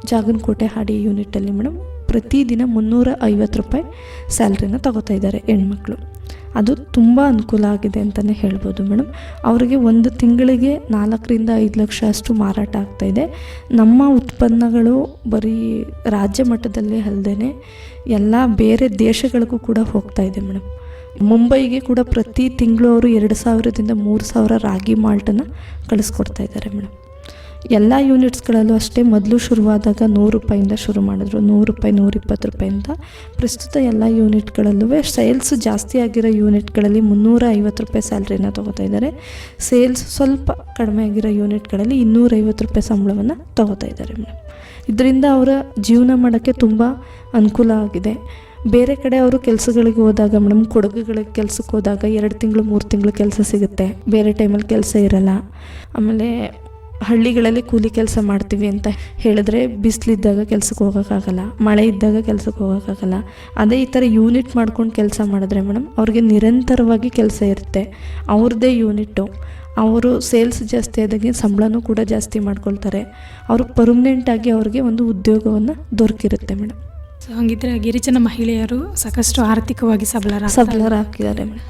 ಜಾಗನಕೋಟೆ ಹಾಡಿ ಯೂನಿಟಲ್ಲಿ ಮೇಡಮ್ ಪ್ರತಿದಿನ ಮುನ್ನೂರ ಐವತ್ತು ರೂಪಾಯಿ ಸ್ಯಾಲ್ರಿನ ತಗೋತಾ ಇದ್ದಾರೆ ಹೆಣ್ಮಕ್ಳು. ಅದು ತುಂಬ ಅನುಕೂಲ ಆಗಿದೆ ಅಂತಲೇ ಹೇಳ್ಬೋದು ಮೇಡಮ್ ಅವರಿಗೆ ಒಂದು ತಿಂಗಳಿಗೆ ನಾಲ್ಕರಿಂದ ಐದು ಲಕ್ಷ ಅಷ್ಟು ಮಾರಾಟ ಆಗ್ತಾಯಿದೆ ನಮ್ಮ ಉತ್ಪನ್ನಗಳು ಬರೀ ರಾಜ್ಯ ಮಟ್ಟದಲ್ಲೇ ಅಲ್ಲದೆ ಎಲ್ಲ ಬೇರೆ ದೇಶಗಳಿಗೂ ಕೂಡ ಹೋಗ್ತಾ ಇದೆ ಮೇಡಮ್ ಮುಂಬೈಗೆ ಕೂಡ ಪ್ರತಿ ತಿಂಗಳು ಅವರು ಎರಡು ಸಾವಿರದಿಂದ ಮೂರು ಸಾವಿರ ರಾಗಿ ಮಾಲ್ಟನ್ನು ಕಳಿಸ್ಕೊಡ್ತಾ ಇದ್ದಾರೆ ಮೇಡಮ್. ಎಲ್ಲ ಯೂನಿಟ್ಸ್ಗಳಲ್ಲೂ ಅಷ್ಟೇ ಮೊದಲು ಶುರುವಾದಾಗ ನೂರು ರೂಪಾಯಿಂದ ಶುರು ಮಾಡಿದ್ರು. ನೂರು ರೂಪಾಯಿ ನೂರಿಪ್ಪತ್ತು ರೂಪಾಯಿಂದ ಪ್ರಸ್ತುತ ಎಲ್ಲ ಯೂನಿಟ್ಗಳಲ್ಲೂ ಸೇಲ್ಸ್ ಜಾಸ್ತಿ ಆಗಿರೋ ಯೂನಿಟ್ಗಳಲ್ಲಿ ಮುನ್ನೂರ ಐವತ್ತು ರೂಪಾಯಿ ಸ್ಯಾಲ್ರಿನ ತೊಗೋತಾ ಇದ್ದಾರೆ. ಸೇಲ್ಸ್ ಸ್ವಲ್ಪ ಕಡಿಮೆ ಆಗಿರೋ ಯೂನಿಟ್ಗಳಲ್ಲಿ ಇನ್ನೂರೈವತ್ತು ರೂಪಾಯಿ ಸಂಬಳವನ್ನು ತೊಗೋತಾ ಇದ್ದಾರೆ ಮೇಡಮ್. ಇದರಿಂದ ಅವರ ಜೀವನ ಮಾಡೋಕ್ಕೆ ತುಂಬ ಅನುಕೂಲ ಆಗಿದೆ. ಬೇರೆ ಕಡೆ ಅವರು ಕೆಲಸಗಳಿಗೆ ಹೋದಾಗ ಮೇಡಮ್ ಕೊಡಗುಗಳಿಗೆ ಕೆಲಸಕ್ಕೆ ಹೋದಾಗ ಎರಡು ತಿಂಗಳು, ಮೂರು ತಿಂಗಳು ಕೆಲಸ ಸಿಗುತ್ತೆ. ಬೇರೆ ಟೈಮಲ್ಲಿ ಕೆಲಸ ಇರಲ್ಲ. ಆಮೇಲೆ ಹಳ್ಳಿಗಳಲ್ಲಿ ಕೂಲಿ ಕೆಲಸ ಮಾಡ್ತೀವಿ ಅಂತ ಹೇಳಿದ್ರೆ ಬಿಸಿಲಿದ್ದಾಗ ಕೆಲಸಕ್ಕೆ ಹೋಗೋಕ್ಕಾಗಲ್ಲ, ಮಳೆ ಇದ್ದಾಗ ಕೆಲಸಕ್ಕೆ ಹೋಗೋಕ್ಕಾಗಲ್ಲ. ಅದೇ ಈ ಥರ ಯೂನಿಟ್ ಮಾಡ್ಕೊಂಡು ಕೆಲಸ ಮಾಡಿದ್ರೆ ಮೇಡಮ್ ಅವ್ರಿಗೆ ನಿರಂತರವಾಗಿ ಕೆಲಸ ಇರುತ್ತೆ. ಅವ್ರದ್ದೇ ಯೂನಿಟ್ಟು. ಅವರು ಸೇಲ್ಸ್ ಜಾಸ್ತಿ ಆದಾಗೆ ಸಂಬಳನೂ ಕೂಡ ಜಾಸ್ತಿ ಮಾಡ್ಕೊಳ್ತಾರೆ. ಅವರು ಪರ್ಮನೆಂಟಾಗಿ ಅವ್ರಿಗೆ ಒಂದು ಉದ್ಯೋಗವನ್ನು ದೊರಕಿರುತ್ತೆ ಮೇಡಮ್ ಸೊ ಹಂಗಿದ್ರೆ ಗಿರಿಜನ ಮಹಿಳೆಯರು ಸಾಕಷ್ಟು ಆರ್ಥಿಕವಾಗಿ ಸಬಲರ ಸಬಲರಾಗಿದ್ದಾರೆ ಮೇಡಮ್.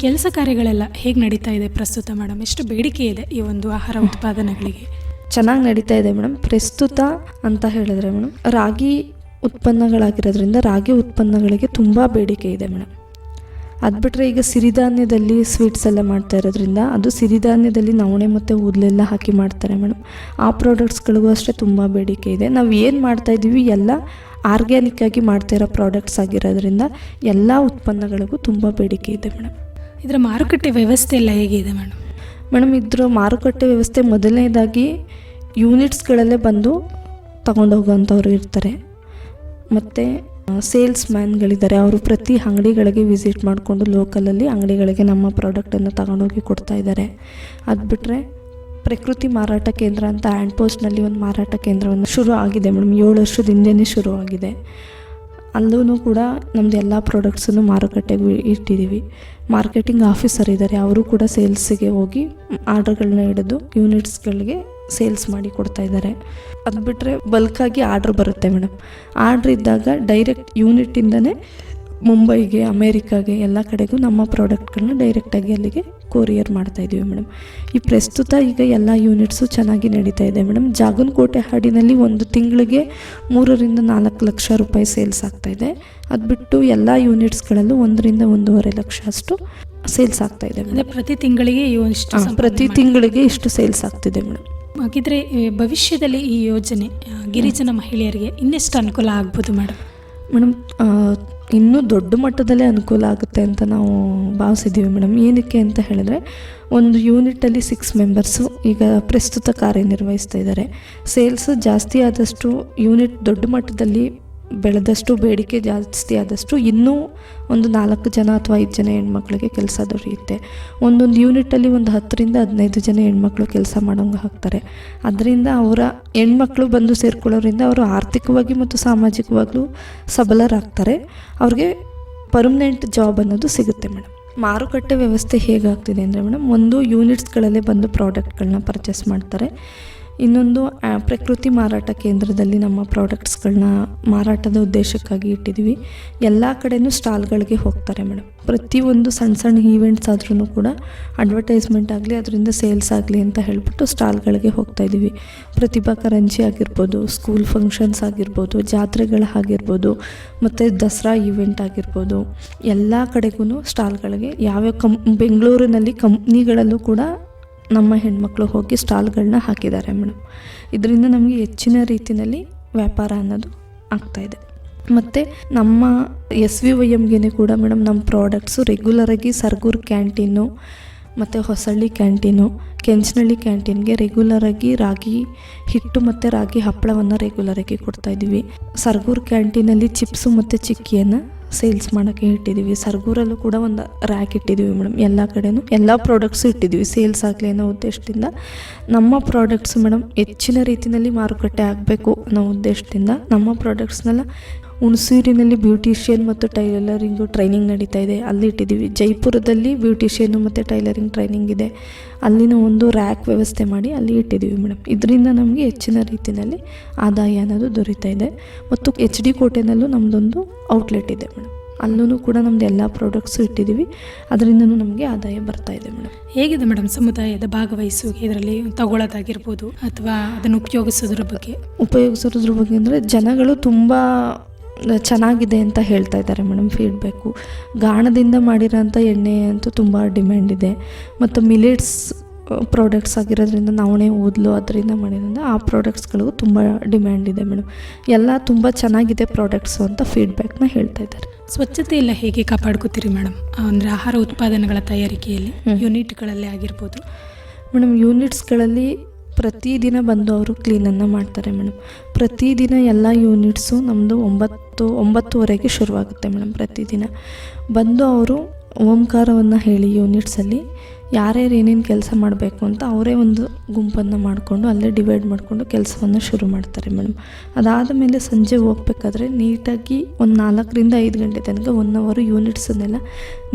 ಕೆಲಸ ಕಾರ್ಯಗಳೆಲ್ಲ ಹೇಗೆ ನಡೀತಾ ಇದೆ ಪ್ರಸ್ತುತ, ಮೇಡಮ್? ಎಷ್ಟು ಬೇಡಿಕೆ ಇದೆ ಈ ಒಂದು ಆಹಾರ ಉತ್ಪಾದನೆಗಳಿಗೆ? ಚೆನ್ನಾಗಿ ನಡೀತಾ ಇದೆ, ಮೇಡಮ್. ಪ್ರಸ್ತುತ ಅಂತ ಹೇಳಿದ್ರೆ, ಮೇಡಮ್, ರಾಗಿ ಉತ್ಪನ್ನಗಳಾಗಿರೋದ್ರಿಂದ ರಾಗಿ ಉತ್ಪನ್ನಗಳಿಗೆ ತುಂಬ ಬೇಡಿಕೆ ಇದೆ, ಮೇಡಮ್. ಅದು ಬಿಟ್ಟರೆ ಈಗ ಸಿರಿಧಾನ್ಯದಲ್ಲಿ ಸ್ವೀಟ್ಸ್ ಎಲ್ಲ ಮಾಡ್ತಾ ಇರೋದ್ರಿಂದ ಅದು ಸಿರಿಧಾನ್ಯದಲ್ಲಿ ನವಣೆ ಮತ್ತು ಊದಲೆಲ್ಲ ಹಾಕಿ ಮಾಡ್ತಾರೆ, ಮೇಡಮ್. ಆ ಪ್ರಾಡಕ್ಟ್ಸ್ಗಳಿಗೂ ಅಷ್ಟೇ ತುಂಬ ಬೇಡಿಕೆ ಇದೆ. ನಾವು ಏನು ಮಾಡ್ತಾ ಇದ್ದೀವಿ, ಎಲ್ಲ ಆರ್ಗ್ಯಾನಿಕ್ಕಾಗಿ ಮಾಡ್ತಾ ಇರೋ ಪ್ರಾಡಕ್ಟ್ಸ್ ಆಗಿರೋದ್ರಿಂದ ಎಲ್ಲ ಉತ್ಪನ್ನಗಳಿಗೂ ತುಂಬ ಬೇಡಿಕೆ ಇದೆ, ಮೇಡಮ್. ಇದರ ಮಾರುಕಟ್ಟೆ ವ್ಯವಸ್ಥೆ ಎಲ್ಲ ಹೇಗಿದೆ ಮೇಡಮ್? ಮೇಡಮ್, ಇದ್ರ ಮಾರುಕಟ್ಟೆ ವ್ಯವಸ್ಥೆ ಮೊದಲನೇದಾಗಿ ಯೂನಿಟ್ಸ್ಗಳಲ್ಲೇ ಬಂದು ತಗೊಂಡೋಗೋವಂಥವ್ರು ಇರ್ತಾರೆ. ಮತ್ತು ಸೇಲ್ಸ್ ಮ್ಯಾನ್ಗಳಿದ್ದಾರೆ ಅವರು ಪ್ರತಿ ಅಂಗಡಿಗಳಿಗೆ ವಿಸಿಟ್ ಮಾಡಿಕೊಂಡು ಲೋಕಲಲ್ಲಿ ಅಂಗಡಿಗಳಿಗೆ ನಮ್ಮ ಪ್ರಾಡಕ್ಟನ್ನು ತಗೊಂಡೋಗಿ ಕೊಡ್ತಾ ಇದ್ದಾರೆ. ಅದು ಬಿಟ್ಟರೆ ಪ್ರಕೃತಿ ಮಾರಾಟ ಕೇಂದ್ರ ಅಂತ ಹ್ಯಾಂಡ್ ಪೋಸ್ಟ್ನಲ್ಲಿ ಒಂದು ಮಾರಾಟ ಕೇಂದ್ರವನ್ನು ಶುರು ಆಗಿದೆ ಮೇಡಮ್. ಏಳು ವರ್ಷದ ಹಿಂದೆಯೇ ಶುರು ಆಗಿದೆ. ಅಲ್ಲೂ ಕೂಡ ನಮ್ಮದು ಎಲ್ಲ ಪ್ರಾಡಕ್ಟ್ಸನ್ನು ಮಾರುಕಟ್ಟೆಗೆ ಇಟ್ಟಿದ್ದೀವಿ. ಮಾರ್ಕೆಟಿಂಗ್ ಆಫೀಸರ್ ಇದ್ದಾರೆ. ಅವರು ಕೂಡ ಸೇಲ್ಸಿಗೆ ಹೋಗಿ ಆರ್ಡರ್ಗಳನ್ನ ಹಿಡಿದು ಯೂನಿಟ್ಸ್ಗಳಿಗೆ ಸೇಲ್ಸ್ ಮಾಡಿ ಕೊಡ್ತಾ ಇದ್ದಾರೆ. ಅದು ಬಿಟ್ಟರೆ ಬಲ್ಕಾಗಿ ಆರ್ಡ್ರ್ ಬರುತ್ತೆ ಮೇಡಮ್ ಆರ್ಡ್ರ್ ಇದ್ದಾಗ ಡೈರೆಕ್ಟ್ ಯೂನಿಟ್ಟಿಂದನೇ ಮುಂಬೈಗೆ ಅಮೇರಿಕಾಗೆ ಎಲ್ಲ ಕಡೆಗೂ ನಮ್ಮ ಪ್ರಾಡಕ್ಟ್ಗಳನ್ನ ಡೈರೆಕ್ಟಾಗಿ ಅಲ್ಲಿಗೆ ಕೊರಿಯರ್ ಮಾಡ್ತಾ ಇದ್ದೀವಿ ಮೇಡಮ್ ಈ ಪ್ರಸ್ತುತ ಈಗ ಎಲ್ಲ ಯೂನಿಟ್ಸು ಚೆನ್ನಾಗಿ ನಡೀತಾ ಇದೆ ಮೇಡಮ್ ಜಾಗನಕೋಟೆ ಹಾಡಿನಲ್ಲಿ ಒಂದು ತಿಂಗಳಿಗೆ ಮೂರರಿಂದ ನಾಲ್ಕು ಲಕ್ಷ ರೂಪಾಯಿ ಸೇಲ್ಸ್ ಆಗ್ತಾ ಇದೆ. ಅದು ಬಿಟ್ಟು ಎಲ್ಲ ಯೂನಿಟ್ಸ್ಗಳಲ್ಲೂ ಒಂದರಿಂದ ಒಂದೂವರೆ ಲಕ್ಷ ಅಷ್ಟು ಸೇಲ್ಸ್ ಆಗ್ತಾ ಇದೆ ಮೇಡಮ್ ಪ್ರತಿ ತಿಂಗಳಿಗೆ ಪ್ರತಿ ತಿಂಗಳಿಗೆ ಇಷ್ಟು ಸೇಲ್ಸ್ ಆಗ್ತಿದೆ ಮೇಡಮ್ ಹಾಗಿದ್ರೆ ಭವಿಷ್ಯದಲ್ಲಿ ಈ ಯೋಜನೆ ಗಿರಿಜನ ಮಹಿಳೆಯರಿಗೆ ಇನ್ನೆಷ್ಟು ಅನುಕೂಲ ಆಗ್ಬೋದು ಮೇಡಮ್ ಮೇಡಮ್ ಇನ್ನೂ ದೊಡ್ಡ ಮಟ್ಟದಲ್ಲೇ ಅನುಕೂಲ ಆಗುತ್ತೆ ಅಂತ ನಾವು ಭಾವಿಸಿದ್ದೀವಿ ಮೇಡಮ್. ಏನಕ್ಕೆ ಅಂತ ಹೇಳಿದ್ರೆ, ಒಂದು ಯೂನಿಟಲ್ಲಿ ಸಿಕ್ಸ್ ಮೆಂಬರ್ಸು ಈಗ ಪ್ರಸ್ತುತ ಕಾರ್ಯನಿರ್ವಹಿಸ್ತಾ ಇದ್ದಾರೆ. ಸೇಲ್ಸ್ ಜಾಸ್ತಿ ಆದಷ್ಟು ಯೂನಿಟ್ ದೊಡ್ಡ ಮಟ್ಟದಲ್ಲಿ ಬೆಳೆದಷ್ಟು ಬೇಡಿಕೆ ಜಾಸ್ತಿ ಆದಷ್ಟು ಇನ್ನೂ ಒಂದು ನಾಲ್ಕು ಜನ ಅಥವಾ ಐದು ಜನ ಹೆಣ್ಮಕ್ಳಿಗೆ ಕೆಲಸ ದೊರೆಯುತ್ತೆ. ಒಂದೊಂದು ಯೂನಿಟಲ್ಲಿ ಒಂದು ಹತ್ತರಿಂದ ಹದಿನೈದು ಜನ ಹೆಣ್ಮಕ್ಳು ಕೆಲಸ ಮಾಡೋಂಗೆ ಹಾಕ್ತಾರೆ. ಅದರಿಂದ ಅವರ ಹೆಣ್ಮಕ್ಳು ಬಂದು ಸೇರ್ಕೊಳ್ಳೋದ್ರಿಂದ ಅವರು ಆರ್ಥಿಕವಾಗಿ ಮತ್ತು ಸಾಮಾಜಿಕವಾಗಲೂ ಸಬಲರಾಗ್ತಾರೆ. ಅವ್ರಿಗೆ ಪರ್ಮನೆಂಟ್ ಜಾಬ್ ಅನ್ನೋದು ಸಿಗುತ್ತೆ ಮೇಡಮ್. ಮಾರುಕಟ್ಟೆ ವ್ಯವಸ್ಥೆ ಹೇಗಾಗ್ತಿದೆ ಅಂದರೆ ಮೇಡಮ್, ಒಂದು ಯೂನಿಟ್ಸ್ಗಳಲ್ಲೇ ಬಂದು ಪ್ರಾಡಕ್ಟ್ಗಳನ್ನ ಪರ್ಚೇಸ್ ಮಾಡ್ತಾರೆ. ಇನ್ನೊಂದು ಪ್ರಕೃತಿ ಮಾರಾಟ ಕೇಂದ್ರದಲ್ಲಿ ನಮ್ಮ ಪ್ರಾಡಕ್ಟ್ಸ್ಗಳನ್ನ ಮಾರಾಟದ ಉದ್ದೇಶಕ್ಕಾಗಿ ಇಟ್ಟಿದ್ದೀವಿ ಎಲ್ಲ ಕಡೆಯೂ ಸ್ಟಾಲ್ಗಳಿಗೆ ಹೋಗ್ತಾರೆ ಮೇಡಮ್. ಪ್ರತಿಯೊಂದು ಸಣ್ಣ ಸಣ್ಣ ಈವೆಂಟ್ಸ್ ಆದ್ರೂ ಕೂಡ ಅಡ್ವರ್ಟೈಸ್ಮೆಂಟ್ ಆಗಲಿ, ಅದರಿಂದ ಸೇಲ್ಸ್ ಆಗಲಿ ಅಂತ ಹೇಳ್ಬಿಟ್ಟು ಸ್ಟಾಲ್ಗಳಿಗೆ ಹೋಗ್ತಾ ಇದ್ದೀವಿ. ಪ್ರತಿಭಾ ಕರಂಜಿ ಆಗಿರ್ಬೋದು, ಸ್ಕೂಲ್ ಫಂಕ್ಷನ್ಸ್ ಆಗಿರ್ಬೋದು ಜಾತ್ರೆಗಳಾಗಿರ್ಬೋದು ಮತ್ತು ದಸರಾ ಈವೆಂಟ್ ಆಗಿರ್ಬೋದು, ಎಲ್ಲ ಕಡೆಗೂ ಸ್ಟಾಲ್ಗಳಿಗೆ, ಯಾವ್ಯಾವ ಕಂ ಬೆಂಗಳೂರಿನಲ್ಲಿ ಕಂಪ್ನಿಗಳಲ್ಲೂ ಕೂಡ ನಮ್ಮ ಹೆಣ್ಮಕ್ಳು ಹೋಗಿ ಸ್ಟಾಲ್ಗಳನ್ನ ಹಾಕಿದ್ದಾರೆ ಮೇಡಮ್ ಇದರಿಂದ ನಮಗೆ ಹೆಚ್ಚಿನ ರೀತಿಯಲ್ಲಿ ವ್ಯಾಪಾರ ಅನ್ನೋದು ಆಗ್ತಾಯಿದೆ ಮತ್ತು ನಮ್ಮ ಎಸ್ ವಿ ವೈ ಎಮ್ಗೆ ಕೂಡ ಮೇಡಮ್ ನಮ್ಮ ಪ್ರಾಡಕ್ಟ್ಸು ರೆಗ್ಯುಲರಾಗಿ ಸರ್ಗೂರ್ ಕ್ಯಾಂಟೀನು, ಮತ್ತು ಹೊಸಳ್ಳಿ ಕ್ಯಾಂಟೀನು ಕೆಂಚನಹಳ್ಳಿ ಕ್ಯಾಂಟೀನ್ಗೆ ರೆಗ್ಯುಲರಾಗಿ ರಾಗಿ ಹಿಟ್ಟು ಮತ್ತು ರಾಗಿ ಹಪ್ಪಳವನ್ನು ರೆಗ್ಯುಲರಾಗಿ ಕೊಡ್ತಾಯಿದ್ದೀವಿ ಸರ್ಗೂರ್ ಕ್ಯಾಂಟೀನಲ್ಲಿ ಚಿಪ್ಸು ಮತ್ತು ಚಿಕ್ಕಿಯನ್ನು ಸೇಲ್ಸ್ ಮಾಡೋಕ್ಕೆ ಇಟ್ಟಿದ್ದೀವಿ. ಸರ್ಗೂರಲ್ಲೂ ಕೂಡ ಒಂದು ರ್ಯಾಕ್ ಇಟ್ಟಿದ್ದೀವಿ ಮೇಡಮ್ ಎಲ್ಲ ಕಡೆನೂ ಎಲ್ಲ ಪ್ರಾಡಕ್ಟ್ಸು ಇಟ್ಟಿದ್ದೀವಿ ಸೇಲ್ಸ್ ಆಗಲಿ ಅನ್ನೋ ಉದ್ದೇಶದಿಂದ. ನಮ್ಮ ಪ್ರಾಡಕ್ಟ್ಸ್ ಮೇಡಮ್ ಹೆಚ್ಚಿನ ರೀತಿಯಲ್ಲಿ ಮಾರುಕಟ್ಟೆ ಆಗಬೇಕು ಅನ್ನೋ ಉದ್ದೇಶದಿಂದ ನಮ್ಮ ಪ್ರಾಡಕ್ಟ್ಸ್ನೆಲ್ಲ ಹುಣಸೂರಿನಲ್ಲಿ ಬ್ಯೂಟಿಷಿಯನ್ ಮತ್ತು ಟೈಲರಿಂಗು ಟ್ರೈನಿಂಗ್ ನಡೀತಾ ಇದೆ. ಅಲ್ಲಿ ಇಟ್ಟಿದ್ದೀವಿ. ಜೈಪುರದಲ್ಲಿ ಬ್ಯೂಟಿಷಿಯನ್ನು ಮತ್ತು ಟೈಲರಿಂಗ್ ಟ್ರೈನಿಂಗ್ ಇದೆ. ಅಲ್ಲಿನ ಒಂದು ರ್ಯಾಕ್ ವ್ಯವಸ್ಥೆ ಮಾಡಿ ಅಲ್ಲಿ ಇಟ್ಟಿದ್ದೀವಿ ಮೇಡಮ್. ಇದರಿಂದ ನಮಗೆ ಹೆಚ್ಚಿನ ರೀತಿಯಲ್ಲಿ ಆದಾಯ ಅನ್ನೋದು ದೊರೀತಾ ಇದೆ. ಮತ್ತು ಎಚ್ ಡಿ ಕೋಟೆನಲ್ಲೂ ನಮ್ಮದೊಂದು ಔಟ್ಲೆಟ್ ಇದೆ ಮೇಡಮ್. ಅಲ್ಲೂ ಕೂಡ ನಮ್ಮದು ಎಲ್ಲ ಪ್ರಾಡಕ್ಟ್ಸು ಇಟ್ಟಿದ್ದೀವಿ. ಅದರಿಂದನೂ ನಮಗೆ ಆದಾಯ ಬರ್ತಾ ಇದೆ ಮೇಡಮ್. ಹೇಗಿದೆ ಮೇಡಮ್ ಸಮುದಾಯದ ಭಾಗವಹಿಸುವಿಕೆ ಇದರಲ್ಲಿ ತಗೊಳ್ಳೋದಾಗಿರ್ಬೋದು ಅಥವಾ ಅದನ್ನು ಉಪಯೋಗಿಸೋದ್ರ ಬಗ್ಗೆ? ಉಪಯೋಗಿಸೋದ್ರ ಬಗ್ಗೆ ಅಂದರೆ ಜನಗಳು ತುಂಬ ಚೆನ್ನಾಗಿದೆ ಅಂತ ಹೇಳ್ತಾ ಇದ್ದಾರೆ ಮೇಡಮ್ ಫೀಡ್ಬ್ಯಾಕು ಗಾಣದಿಂದ ಮಾಡಿರೋಂಥ ಎಣ್ಣೆ ಅಂತೂ ತುಂಬ ಡಿಮ್ಯಾಂಡ್ ಇದೆ. ಮತ್ತು ಮಿಲೆಟ್ಸ್ ಪ್ರಾಡಕ್ಟ್ಸ್ ಆಗಿರೋದ್ರಿಂದ ನವಣೆ ಓದಲು ಅದರಿಂದ ಮಾಡಿರೋದ್ರಿಂದ ಆ ಪ್ರಾಡಕ್ಟ್ಸ್ಗಳಿಗೂ ತುಂಬ ಡಿಮ್ಯಾಂಡ್ ಇದೆ ಮೇಡಮ್. ಎಲ್ಲ ತುಂಬ ಚೆನ್ನಾಗಿದೆ ಪ್ರಾಡಕ್ಟ್ಸು ಅಂತ ಫೀಡ್ಬ್ಯಾಕ್ನ ಹೇಳ್ತಾ ಇದ್ದಾರೆ. ಸ್ವಚ್ಛತೆ ಎಲ್ಲ ಹೇಗೆ ಕಾಪಾಡ್ಕೋತೀರಿ ಮೇಡಮ್? ಅಂದರೆ ಆಹಾರ ಉತ್ಪಾದನೆಗಳ ತಯಾರಿಕೆಯಲ್ಲಿ. ಯೂನಿಟ್ಗಳಲ್ಲಿ ಆಗಿರ್ಬೋದು. ಮೇಡಮ್ ಯೂನಿಟ್ಸ್ಗಳಲ್ಲಿ ಪ್ರತಿದಿನ ಬಂದು ಅವರು ಕ್ಲೀನನ್ನು ಮಾಡ್ತಾರೆ ಮೇಡಮ್ ಪ್ರತಿದಿನ ಎಲ್ಲ ಯೂನಿಟ್ಸು ನಮ್ಮದು ಒಂಬತ್ತು, ಒಂಬತ್ತುವರೆಗೆ ಶುರುವಾಗುತ್ತೆ ಮೇಡಮ್ ಪ್ರತಿದಿನ. ಬಂದು ಅವರು ಓಂಕಾರವನ್ನು ಹೇಳಿ ಯೂನಿಟ್ಸಲ್ಲಿ ಯಾರ್ಯಾರು ಏನೇನು ಕೆಲಸ ಮಾಡಬೇಕು ಅಂತ ಅವರೇ ಒಂದು ಗುಂಪನ್ನು ಮಾಡಿಕೊಂಡು ಅಲ್ಲೇ ಡಿವೈಡ್ ಮಾಡಿಕೊಂಡು ಕೆಲಸವನ್ನು ಶುರು ಮಾಡ್ತಾರೆ ಮೇಡಮ್ ಅದಾದ ಮೇಲೆ ಸಂಜೆ ಹೋಗ್ಬೇಕಾದ್ರೆ ನೀಟಾಗಿ ಒಂದು ನಾಲ್ಕರಿಂದ ಐದು ಗಂಟೆ ತನಕ ಒನ್ ಅವರು ಯೂನಿಟ್ಸನ್ನೆಲ್ಲ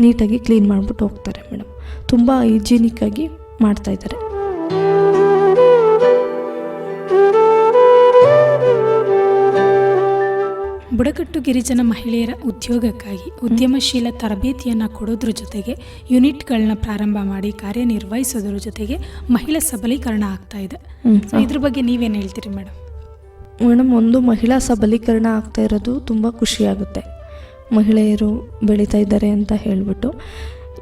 ನೀಟಾಗಿ ಕ್ಲೀನ್ ಮಾಡಿಬಿಟ್ಟು ಹೋಗ್ತಾರೆ ಮೇಡಮ್ ತುಂಬ ಹೈಜೀನಿಕ್ಕಾಗಿ ಮಾಡ್ತಾಯಿದ್ದಾರೆ ಬುಡಕಟ್ಟು ಗಿರಿಜನ ಮಹಿಳೆಯರ ಉದ್ಯೋಗಕ್ಕಾಗಿ ಉದ್ಯಮಶೀಲ ತರಬೇತಿಯನ್ನು ಕೊಡೋದ್ರ ಜೊತೆಗೆ ಯೂನಿಟ್ಗಳನ್ನ ಪ್ರಾರಂಭ ಮಾಡಿ ಕಾರ್ಯನಿರ್ವಹಿಸೋದ್ರ ಜೊತೆಗೆ ಮಹಿಳಾ ಸಬಲೀಕರಣ ಆಗ್ತಾ ಇದೆ. ಇದ್ರ ಬಗ್ಗೆ ನೀವೇನು ಹೇಳ್ತೀರಿ ಮೇಡಮ್? ಮೇಡಮ್ ಒಂದು ಮಹಿಳಾ ಸಬಲೀಕರಣ ಆಗ್ತಾ ಇರೋದು ತುಂಬ ಖುಷಿಯಾಗುತ್ತೆ ಮಹಿಳೆಯರು ಬೆಳೀತಾ ಇದ್ದಾರೆ ಅಂತ ಹೇಳಿಬಿಟ್ಟು.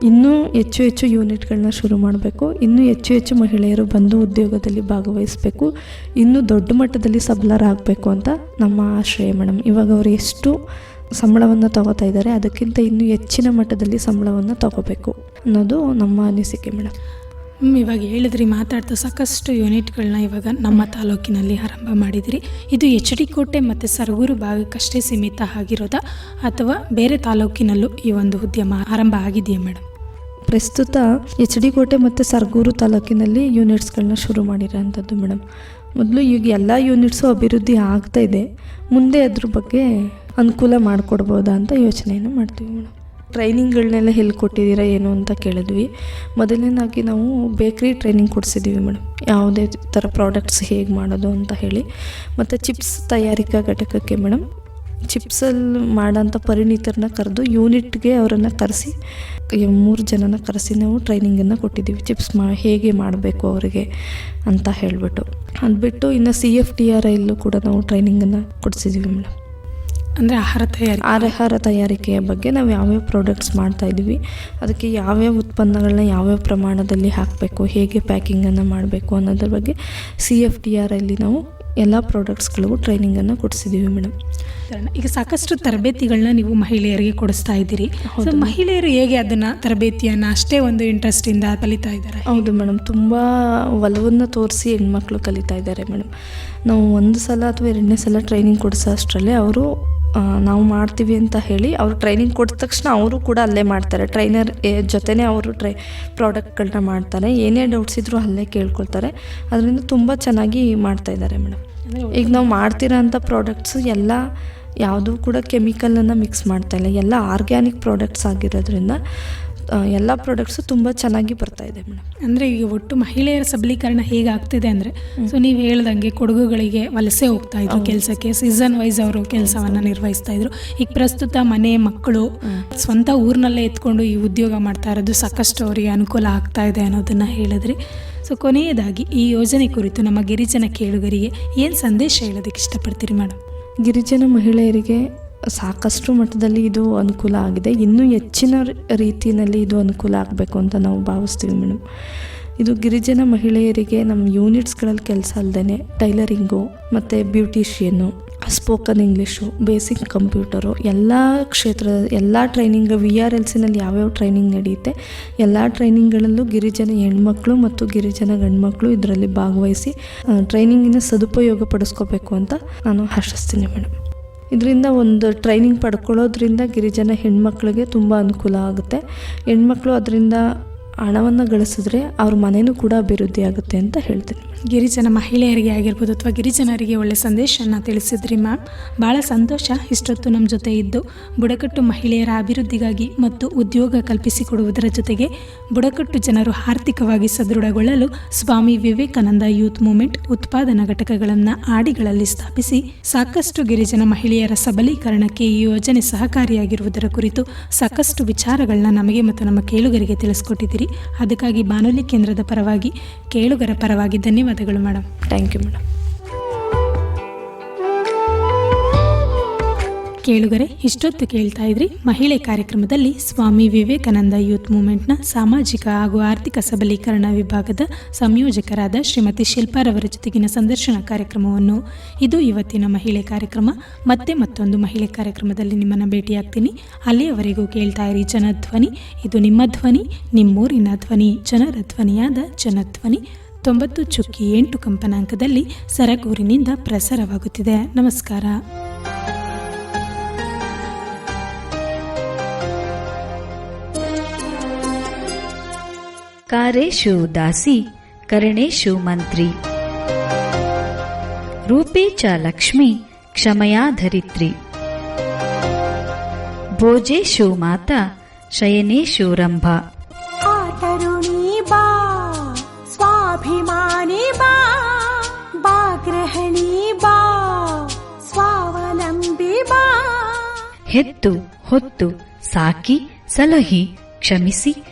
ಇನ್ನೂ ಹೆಚ್ಚು ಹೆಚ್ಚು ಯೂನಿಟ್ಗಳನ್ನ ಶುರು ಮಾಡಬೇಕು. ಇನ್ನೂ ಹೆಚ್ಚು ಹೆಚ್ಚು ಮಹಿಳೆಯರು ಬಂದು ಉದ್ಯೋಗದಲ್ಲಿ ಭಾಗವಹಿಸಬೇಕು. ಇನ್ನೂ ದೊಡ್ಡ ಮಟ್ಟದಲ್ಲಿ ಸಬಲರಾಗಬೇಕು ಅಂತ ನಮ್ಮ ಆಶ್ರಯ ಮೇಡಮ್ ಇವಾಗ ಅವರು ಎಷ್ಟು ಸಂಬಳವನ್ನು ತಗೋತಾ ಇದ್ದಾರೆ, ಅದಕ್ಕಿಂತ ಇನ್ನೂ ಹೆಚ್ಚಿನ ಮಟ್ಟದಲ್ಲಿ ಸಂಬಳವನ್ನು ತಗೋಬೇಕು ಅನ್ನೋದು ನಮ್ಮ ಅನಿಸಿಕೆ ಮೇಡಮ್ ಇವಾಗ ಹೇಳಿದ್ರಿ, ಮಾತಾಡ್ತಾ ಸಾಕಷ್ಟು ಯೂನಿಟ್ಗಳನ್ನ ಇವಾಗ ನಮ್ಮ ತಾಲೂಕಿನಲ್ಲಿ ಆರಂಭ ಮಾಡಿದಿರಿ. ಇದು ಎಚ್ ಡಿ ಕೋಟೆ ಮತ್ತು ಸರಗೂರು ಭಾಗಕ್ಕಷ್ಟೇ ಸೀಮಿತ ಆಗಿರೋದಾ? ಅಥವಾ ಬೇರೆ ತಾಲೂಕಿನಲ್ಲೂ ಈ ಒಂದು ಉದ್ಯಮ ಆರಂಭ ಆಗಿದೆಯಾ ಮೇಡಮ್ ಪ್ರಸ್ತುತ ಎಚ್ ಡಿ ಕೋಟೆ ಮತ್ತು ಸರ್ಗೂರು ತಾಲೂಕಿನಲ್ಲಿ ಯೂನಿಟ್ಸ್ಗಳನ್ನ ಶುರು ಮಾಡಿರೋಂಥದ್ದು ಮೇಡಮ್ ಮೊದಲು ಈಗ ಎಲ್ಲ ಯೂನಿಟ್ಸು ಅಭಿವೃದ್ಧಿ ಆಗ್ತಾ ಇದೆ. ಮುಂದೆ ಅದ್ರ ಬಗ್ಗೆ ಅನುಕೂಲ ಮಾಡಿಕೊಡ್ಬೋದಾ ಅಂತ ಯೋಚನೆಯನ್ನು ಮಾಡ್ತೀವಿ ಮೇಡಮ್ ಟ್ರೈನಿಂಗ್ಗಳನ್ನೆಲ್ಲ ಎಲ್ಲಿ ಕೊಟ್ಟಿದ್ದೀರಾ ಏನು ಅಂತ ಕೇಳಿದ್ವಿ. ಮೊದಲನೇದಾಗಿ ನಾವು ಬೇಕ್ರಿ ಟ್ರೈನಿಂಗ್ ಕೊಡಿಸಿದ್ದೀವಿ ಮೇಡಮ್. ಯಾವುದೇ ಥರ ಪ್ರಾಡಕ್ಟ್ಸ್ ಹೇಗೆ ಮಾಡೋದು ಅಂತ ಹೇಳಿ. ಮತ್ತು ಚಿಪ್ಸ್ ತಯಾರಿಕಾ ಘಟಕಕ್ಕೆ ಮೇಡಮ್. ಚಿಪ್ಸಲ್ಲಿ ಮಾಡೋಂಥ ಪರಿಣಿತರನ್ನ ಕರೆದು ಯೂನಿಟ್ಗೆ ಅವರನ್ನು ಕರೆಸಿ ಮೂರು ಜನನ ಕರೆಸಿ ನಾವು ಟ್ರೈನಿಂಗನ್ನು ಕೊಟ್ಟಿದ್ದೀವಿ. ಚಿಪ್ಸ್ ಮಾ, ಹೇಗೆ ಮಾಡಬೇಕು ಅವರಿಗೆ ಅಂತ ಹೇಳಿಬಿಟ್ಟು. ಅದು ಬಿಟ್ಟು ಇನ್ನು ಸಿ ಎಫ್ ಟಿ ಆರ್ ಐಲ್ಲೂ ಕೂಡ ನಾವು ಟ್ರೈನಿಂಗನ್ನು ಕೊಡಿಸಿದ್ದೀವಿ ಮೇಡಮ್. ಅಂದರೆ ಆಹಾರ ತಯಾರಿ ಆಹಾರ ತಯಾರಿಕೆಯ ಬಗ್ಗೆ ನಾವು ಯಾವ್ಯಾವ ಪ್ರಾಡಕ್ಟ್ಸ್ ಮಾಡ್ತಾ ಇದ್ದೀವಿ ಅದಕ್ಕೆ ಯಾವ್ಯಾವ ಉತ್ಪನ್ನಗಳನ್ನ ಯಾವ್ಯಾವ ಪ್ರಮಾಣದಲ್ಲಿ ಹಾಕಬೇಕು ಹೇಗೆ ಪ್ಯಾಕಿಂಗನ್ನು ಮಾಡಬೇಕು ಅನ್ನೋದ್ರ ಬಗ್ಗೆ ಸಿ ಎಫ್ ಟಿ ಆರಲ್ಲಿ ಅಲ್ಲಿ ನಾವು ಎಲ್ಲ ಪ್ರಾಡಕ್ಟ್ಸ್ಗಳಿಗೂ ಟ್ರೈನಿಂಗನ್ನು ಕೊಡಿಸಿದ್ದೀವಿ ಮೇಡಮ್. ಈಗ ಸಾಕಷ್ಟು ತರಬೇತಿಗಳನ್ನ ನೀವು ಮಹಿಳೆಯರಿಗೆ ಕೊಡಿಸ್ತಾ ಇದ್ದೀರಿ. ಸೊ ಮಹಿಳೆಯರು ಹೇಗೆ ಅದನ್ನು ತರಬೇತಿಯನ್ನು ಅಷ್ಟೇ ಒಂದು ಇಂಟ್ರೆಸ್ಟಿಂದ ಕಲಿತಾ ಇದ್ದಾರೆ? ಹೌದು ಮೇಡಮ್ ತುಂಬ ಒಲವನ್ನು ತೋರಿಸಿ ಹೆಣ್ಮಕ್ಳು ಕಲಿತಾ ಇದ್ದಾರೆ ಮೇಡಮ್ ನಾವು ಒಂದು ಸಲ ಅಥವಾ ಎರಡನೇ ಸಲ ಟ್ರೈನಿಂಗ್ ಕೊಡಿಸೋ ಅಷ್ಟರಲ್ಲೇ ಅವರು ನಾವು ಮಾಡ್ತೀವಿ ಅಂತ ಹೇಳಿ ಅವ್ರು ಟ್ರೈನಿಂಗ್ ಕೊಟ್ಟ ತಕ್ಷಣ ಅವರು ಕೂಡ ಅಲ್ಲೇ ಮಾಡ್ತಾರೆ. ಟ್ರೈನರ್ ಜೊತೆನೇ ಅವರು ಟ್ರೈ ಪ್ರಾಡಕ್ಟ್ಗಳನ್ನ ಮಾಡ್ತಾರೆ. ಏನೇ ಡೌಟ್ಸ್ ಇದ್ದರೂ ಅಲ್ಲೇ ಕೇಳ್ಕೊಳ್ತಾರೆ. ಅದರಿಂದ ತುಂಬ ಚೆನ್ನಾಗಿ ಮಾಡ್ತಾ ಇದ್ದಾರೆ ಮೇಡಮ್. ಈಗ ನಾವು ಮಾಡ್ತಿರೋ ಅಂಥ ಪ್ರಾಡಕ್ಟ್ಸು ಎಲ್ಲ ಯಾವುದೂ ಕೂಡ ಕೆಮಿಕಲನ್ನು ಮಿಕ್ಸ್ ಮಾಡ್ತಾ ಇಲ್ಲ. ಎಲ್ಲ ಆರ್ಗ್ಯಾನಿಕ್ ಪ್ರಾಡಕ್ಟ್ಸ್ ಆಗಿರೋದ್ರಿಂದ ಎಲ್ಲ ಪ್ರಾಡಕ್ಟ್ಸು ತುಂಬ ಚೆನ್ನಾಗಿ ಬರ್ತಾ ಇದೆ ಮೇಡಮ್. ಅಂದರೆ ಈಗ ಒಟ್ಟು ಮಹಿಳೆಯರ ಸಬಲೀಕರಣ ಹೇಗಾಗ್ತಿದೆ ಅಂದರೆ ಸೊ ನೀವು ಹೇಳ್ದಂಗೆ ಕೊಡಗುಗಳಿಗೆ ವಲಸೆ ಹೋಗ್ತಾ ಇದ್ರು ಕೆಲಸಕ್ಕೆ ಸೀಸನ್ ವೈಸ್ ಅವರು ಕೆಲಸವನ್ನು ನಿರ್ವಹಿಸ್ತಾ ಇದ್ರು. ಈಗ ಪ್ರಸ್ತುತ ಮನೆ ಮಕ್ಕಳು ಸ್ವಂತ ಊರಿನಲ್ಲೇ ಎತ್ಕೊಂಡು ಈ ಉದ್ಯೋಗ ಮಾಡ್ತಾ ಇರೋದು ಸಾಕಷ್ಟು ಅವರಿಗೆ ಅನುಕೂಲ ಆಗ್ತಾ ಇದೆ ಅನ್ನೋದನ್ನು ಹೇಳಿದ್ರಿ. ಸೊ ಕೊನೆಯದಾಗಿ ಈ ಯೋಜನೆ ಕುರಿತು ನಮ್ಮ ಗಿರಿಜನ ಕೇಳುಗರಿಗೆ ಏನು ಸಂದೇಶ ಹೇಳೋದಕ್ಕೆ ಇಷ್ಟಪಡ್ತೀರಿ ಮೇಡಮ್? ಗಿರಿಜನ ಮಹಿಳೆಯರಿಗೆ ಸಾಕಷ್ಟು ಮಟ್ಟದಲ್ಲಿ ಇದು ಅನುಕೂಲ ಆಗಿದೆ. ಇನ್ನೂ ಹೆಚ್ಚಿನ ರೀತಿಯಲ್ಲಿ ಇದು ಅನುಕೂಲ ಆಗಬೇಕು ಅಂತ ನಾವು ಭಾವಿಸ್ತೀವಿ ಮೇಡಮ್. ಇದು ಗಿರಿಜನ ಮಹಿಳೆಯರಿಗೆ ನಮ್ಮ ಯೂನಿಟ್ಸ್ಗಳಲ್ಲಿ ಕೆಲಸ ಅಲ್ಲದೇ ಟೈಲರಿಂಗು ಮತ್ತು beautician spoken English, basic computer ಎಲ್ಲ ಕ್ಷೇತ್ರ ಎಲ್ಲ ಟ್ರೈನಿಂಗ್ ವಿ ಆರ್ ಎಲ್ ಸಿನಲ್ಲಿ ಯಾವ್ಯಾವ ಟ್ರೈನಿಂಗ್ ನಡೆಯುತ್ತೆ ಎಲ್ಲ ಟ್ರೈನಿಂಗ್ಗಳಲ್ಲೂ ಗಿರಿಜನ ಹೆಣ್ಮಕ್ಳು ಮತ್ತು ಗಿರಿಜನ ಗಂಡ್ಮಕ್ಳು ಇದರಲ್ಲಿ ಭಾಗವಹಿಸಿ ಟ್ರೈನಿಂಗಿನ ಸದುಪಯೋಗ ಪಡಿಸ್ಕೋಬೇಕು ಅಂತ ನಾನು ಹರ್ಷಿಸ್ತೀನಿ ಮೇಡಮ್. ಇದರಿಂದ ಒಂದು ಟ್ರೈನಿಂಗ್ ಪಡ್ಕೊಳ್ಳೋದ್ರಿಂದ ಗಿರಿಜನ ಹೆಣ್ಮಕ್ಳಿಗೆ ತುಂಬ ಅನುಕೂಲ ಆಗುತ್ತೆ. ಹೆಣ್ಮಕ್ಳು ಅದರಿಂದ ಹಣವನ್ನು ಗಳಿಸಿದ್ರೆ ಅವ್ರ ಮನೆಯೂ ಕೂಡ ಅಭಿವೃದ್ಧಿ ಆಗುತ್ತೆ ಅಂತ ಹೇಳ್ತೀನಿ. ಗಿರಿಜನ ಮಹಿಳೆಯರಿಗೆ ಆಗಿರ್ಬೋದು ಅಥವಾ ಗಿರಿಜನರಿಗೆ ಒಳ್ಳೆ ಸಂದೇಶನ ತಿಳಿಸಿದ್ರಿ ಮ್ಯಾಮ್. ಭಾಳ ಸಂತೋಷ ಇಷ್ಟೊತ್ತು ನಮ್ಮ ಜೊತೆ ಇದ್ದು. ಬುಡಕಟ್ಟು ಮಹಿಳೆಯರ ಅಭಿವೃದ್ಧಿಗಾಗಿ ಮತ್ತು ಉದ್ಯೋಗ ಕಲ್ಪಿಸಿಕೊಡುವುದರ ಜೊತೆಗೆ ಬುಡಕಟ್ಟು ಜನರು ಆರ್ಥಿಕವಾಗಿ ಸದೃಢಗೊಳ್ಳಲು ಸ್ವಾಮಿ ವಿವೇಕಾನಂದ ಯೂತ್ ಮೂವ್ಮೆಂಟ್ ಉತ್ಪಾದನಾ ಘಟಕಗಳನ್ನು ಆಡಿಗಳಲ್ಲಿ ಸ್ಥಾಪಿಸಿ ಸಾಕಷ್ಟು ಗಿರಿಜನ ಮಹಿಳೆಯರ ಸಬಲೀಕರಣಕ್ಕೆ ಈ ಯೋಜನೆ ಸಹಕಾರಿಯಾಗಿರುವುದರ ಕುರಿತು ಸಾಕಷ್ಟು ವಿಚಾರಗಳನ್ನ ನಮಗೆ ಮತ್ತು ನಮ್ಮ ಕೇಳುಗರಿಗೆ ತಿಳಿಸ್ಕೊಟ್ಟಿದ್ದೀರಿ. ಅದಕ್ಕಾಗಿ ಬಾನುಲಿ ಕೇಂದ್ರದ ಪರವಾಗಿ ಕೇಳುಗರ ಪರವಾಗಿ ಧನ್ಯವಾದಗಳು ಮೇಡಮ್ ಥ್ಯಾಂಕ್ ಯು ಮೇಡಮ್ ಕೇಳುಗರೆ, ಇಷ್ಟೊತ್ತು ಕೇಳ್ತಾ ಇದ್ರಿ ಮಹಿಳೆ ಕಾರ್ಯಕ್ರಮದಲ್ಲಿ ಸ್ವಾಮಿ ವಿವೇಕಾನಂದ ಯೂತ್ ಮೂವ್ಮೆಂಟ್ನ ಸಾಮಾಜಿಕ ಹಾಗೂ ಆರ್ಥಿಕ ಸಬಲೀಕರಣ ವಿಭಾಗದ ಸಂಯೋಜಕರಾದ ಶ್ರೀಮತಿ ಶಿಲ್ಪಾರವರ ಜೊತೆಗಿನ ಸಂದರ್ಶನ ಕಾರ್ಯಕ್ರಮವನ್ನು. ಇದು ಇವತ್ತಿನ ಮಹಿಳೆ ಕಾರ್ಯಕ್ರಮ. ಮತ್ತೆ ಮತ್ತೊಂದು ಮಹಿಳೆ ಕಾರ್ಯಕ್ರಮದಲ್ಲಿ ನಿಮ್ಮನ್ನು ಭೇಟಿಯಾಗ್ತೀನಿ. ಅಲ್ಲಿಯವರೆಗೂ ಕೇಳ್ತಾ ಇರಿ ಜನಧ್ವನಿ. ಇದು ನಿಮ್ಮ ಧ್ವನಿ, ನಿಮ್ಮೂರಿನ ಧ್ವನಿ, ಜನರ ಧ್ವನಿಯಾದ ಜನಧ್ವನಿ. ತೊಂಬತ್ತು ಚುಕ್ಕಿ ಎಂಟು ಕಂಪನಾಂಕದಲ್ಲಿ ಸರಗೂರಿನಿಂದ ಪ್ರಸಾರವಾಗುತ್ತಿದೆ. ನಮಸ್ಕಾರ. ಕಾರೇಶು ದಾಸಿ ಕರ್ಣೇಶು ಮಂತ್ರಿ. ರೂಪೇ ಚ ಲಕ್ಷ್ಮಿ ಕ್ಷಮಯಾಧರಿತ್ರಿ ಭೋಜೇಶು ಮಾತಾ ಶಯನೇಶು ರಂಭ. ಬಾ ಸ್ವಾಭಿಮಾನಿ ಬಾ ಬಾ ಬಾ ಸ್ವಾವಲಂಬಿ ಬಾ. ಹೆತ್ತು ಹೊತ್ತು ಸಾಕಿ ಸಲಹಿ ಕ್ಷಮಿಸಿ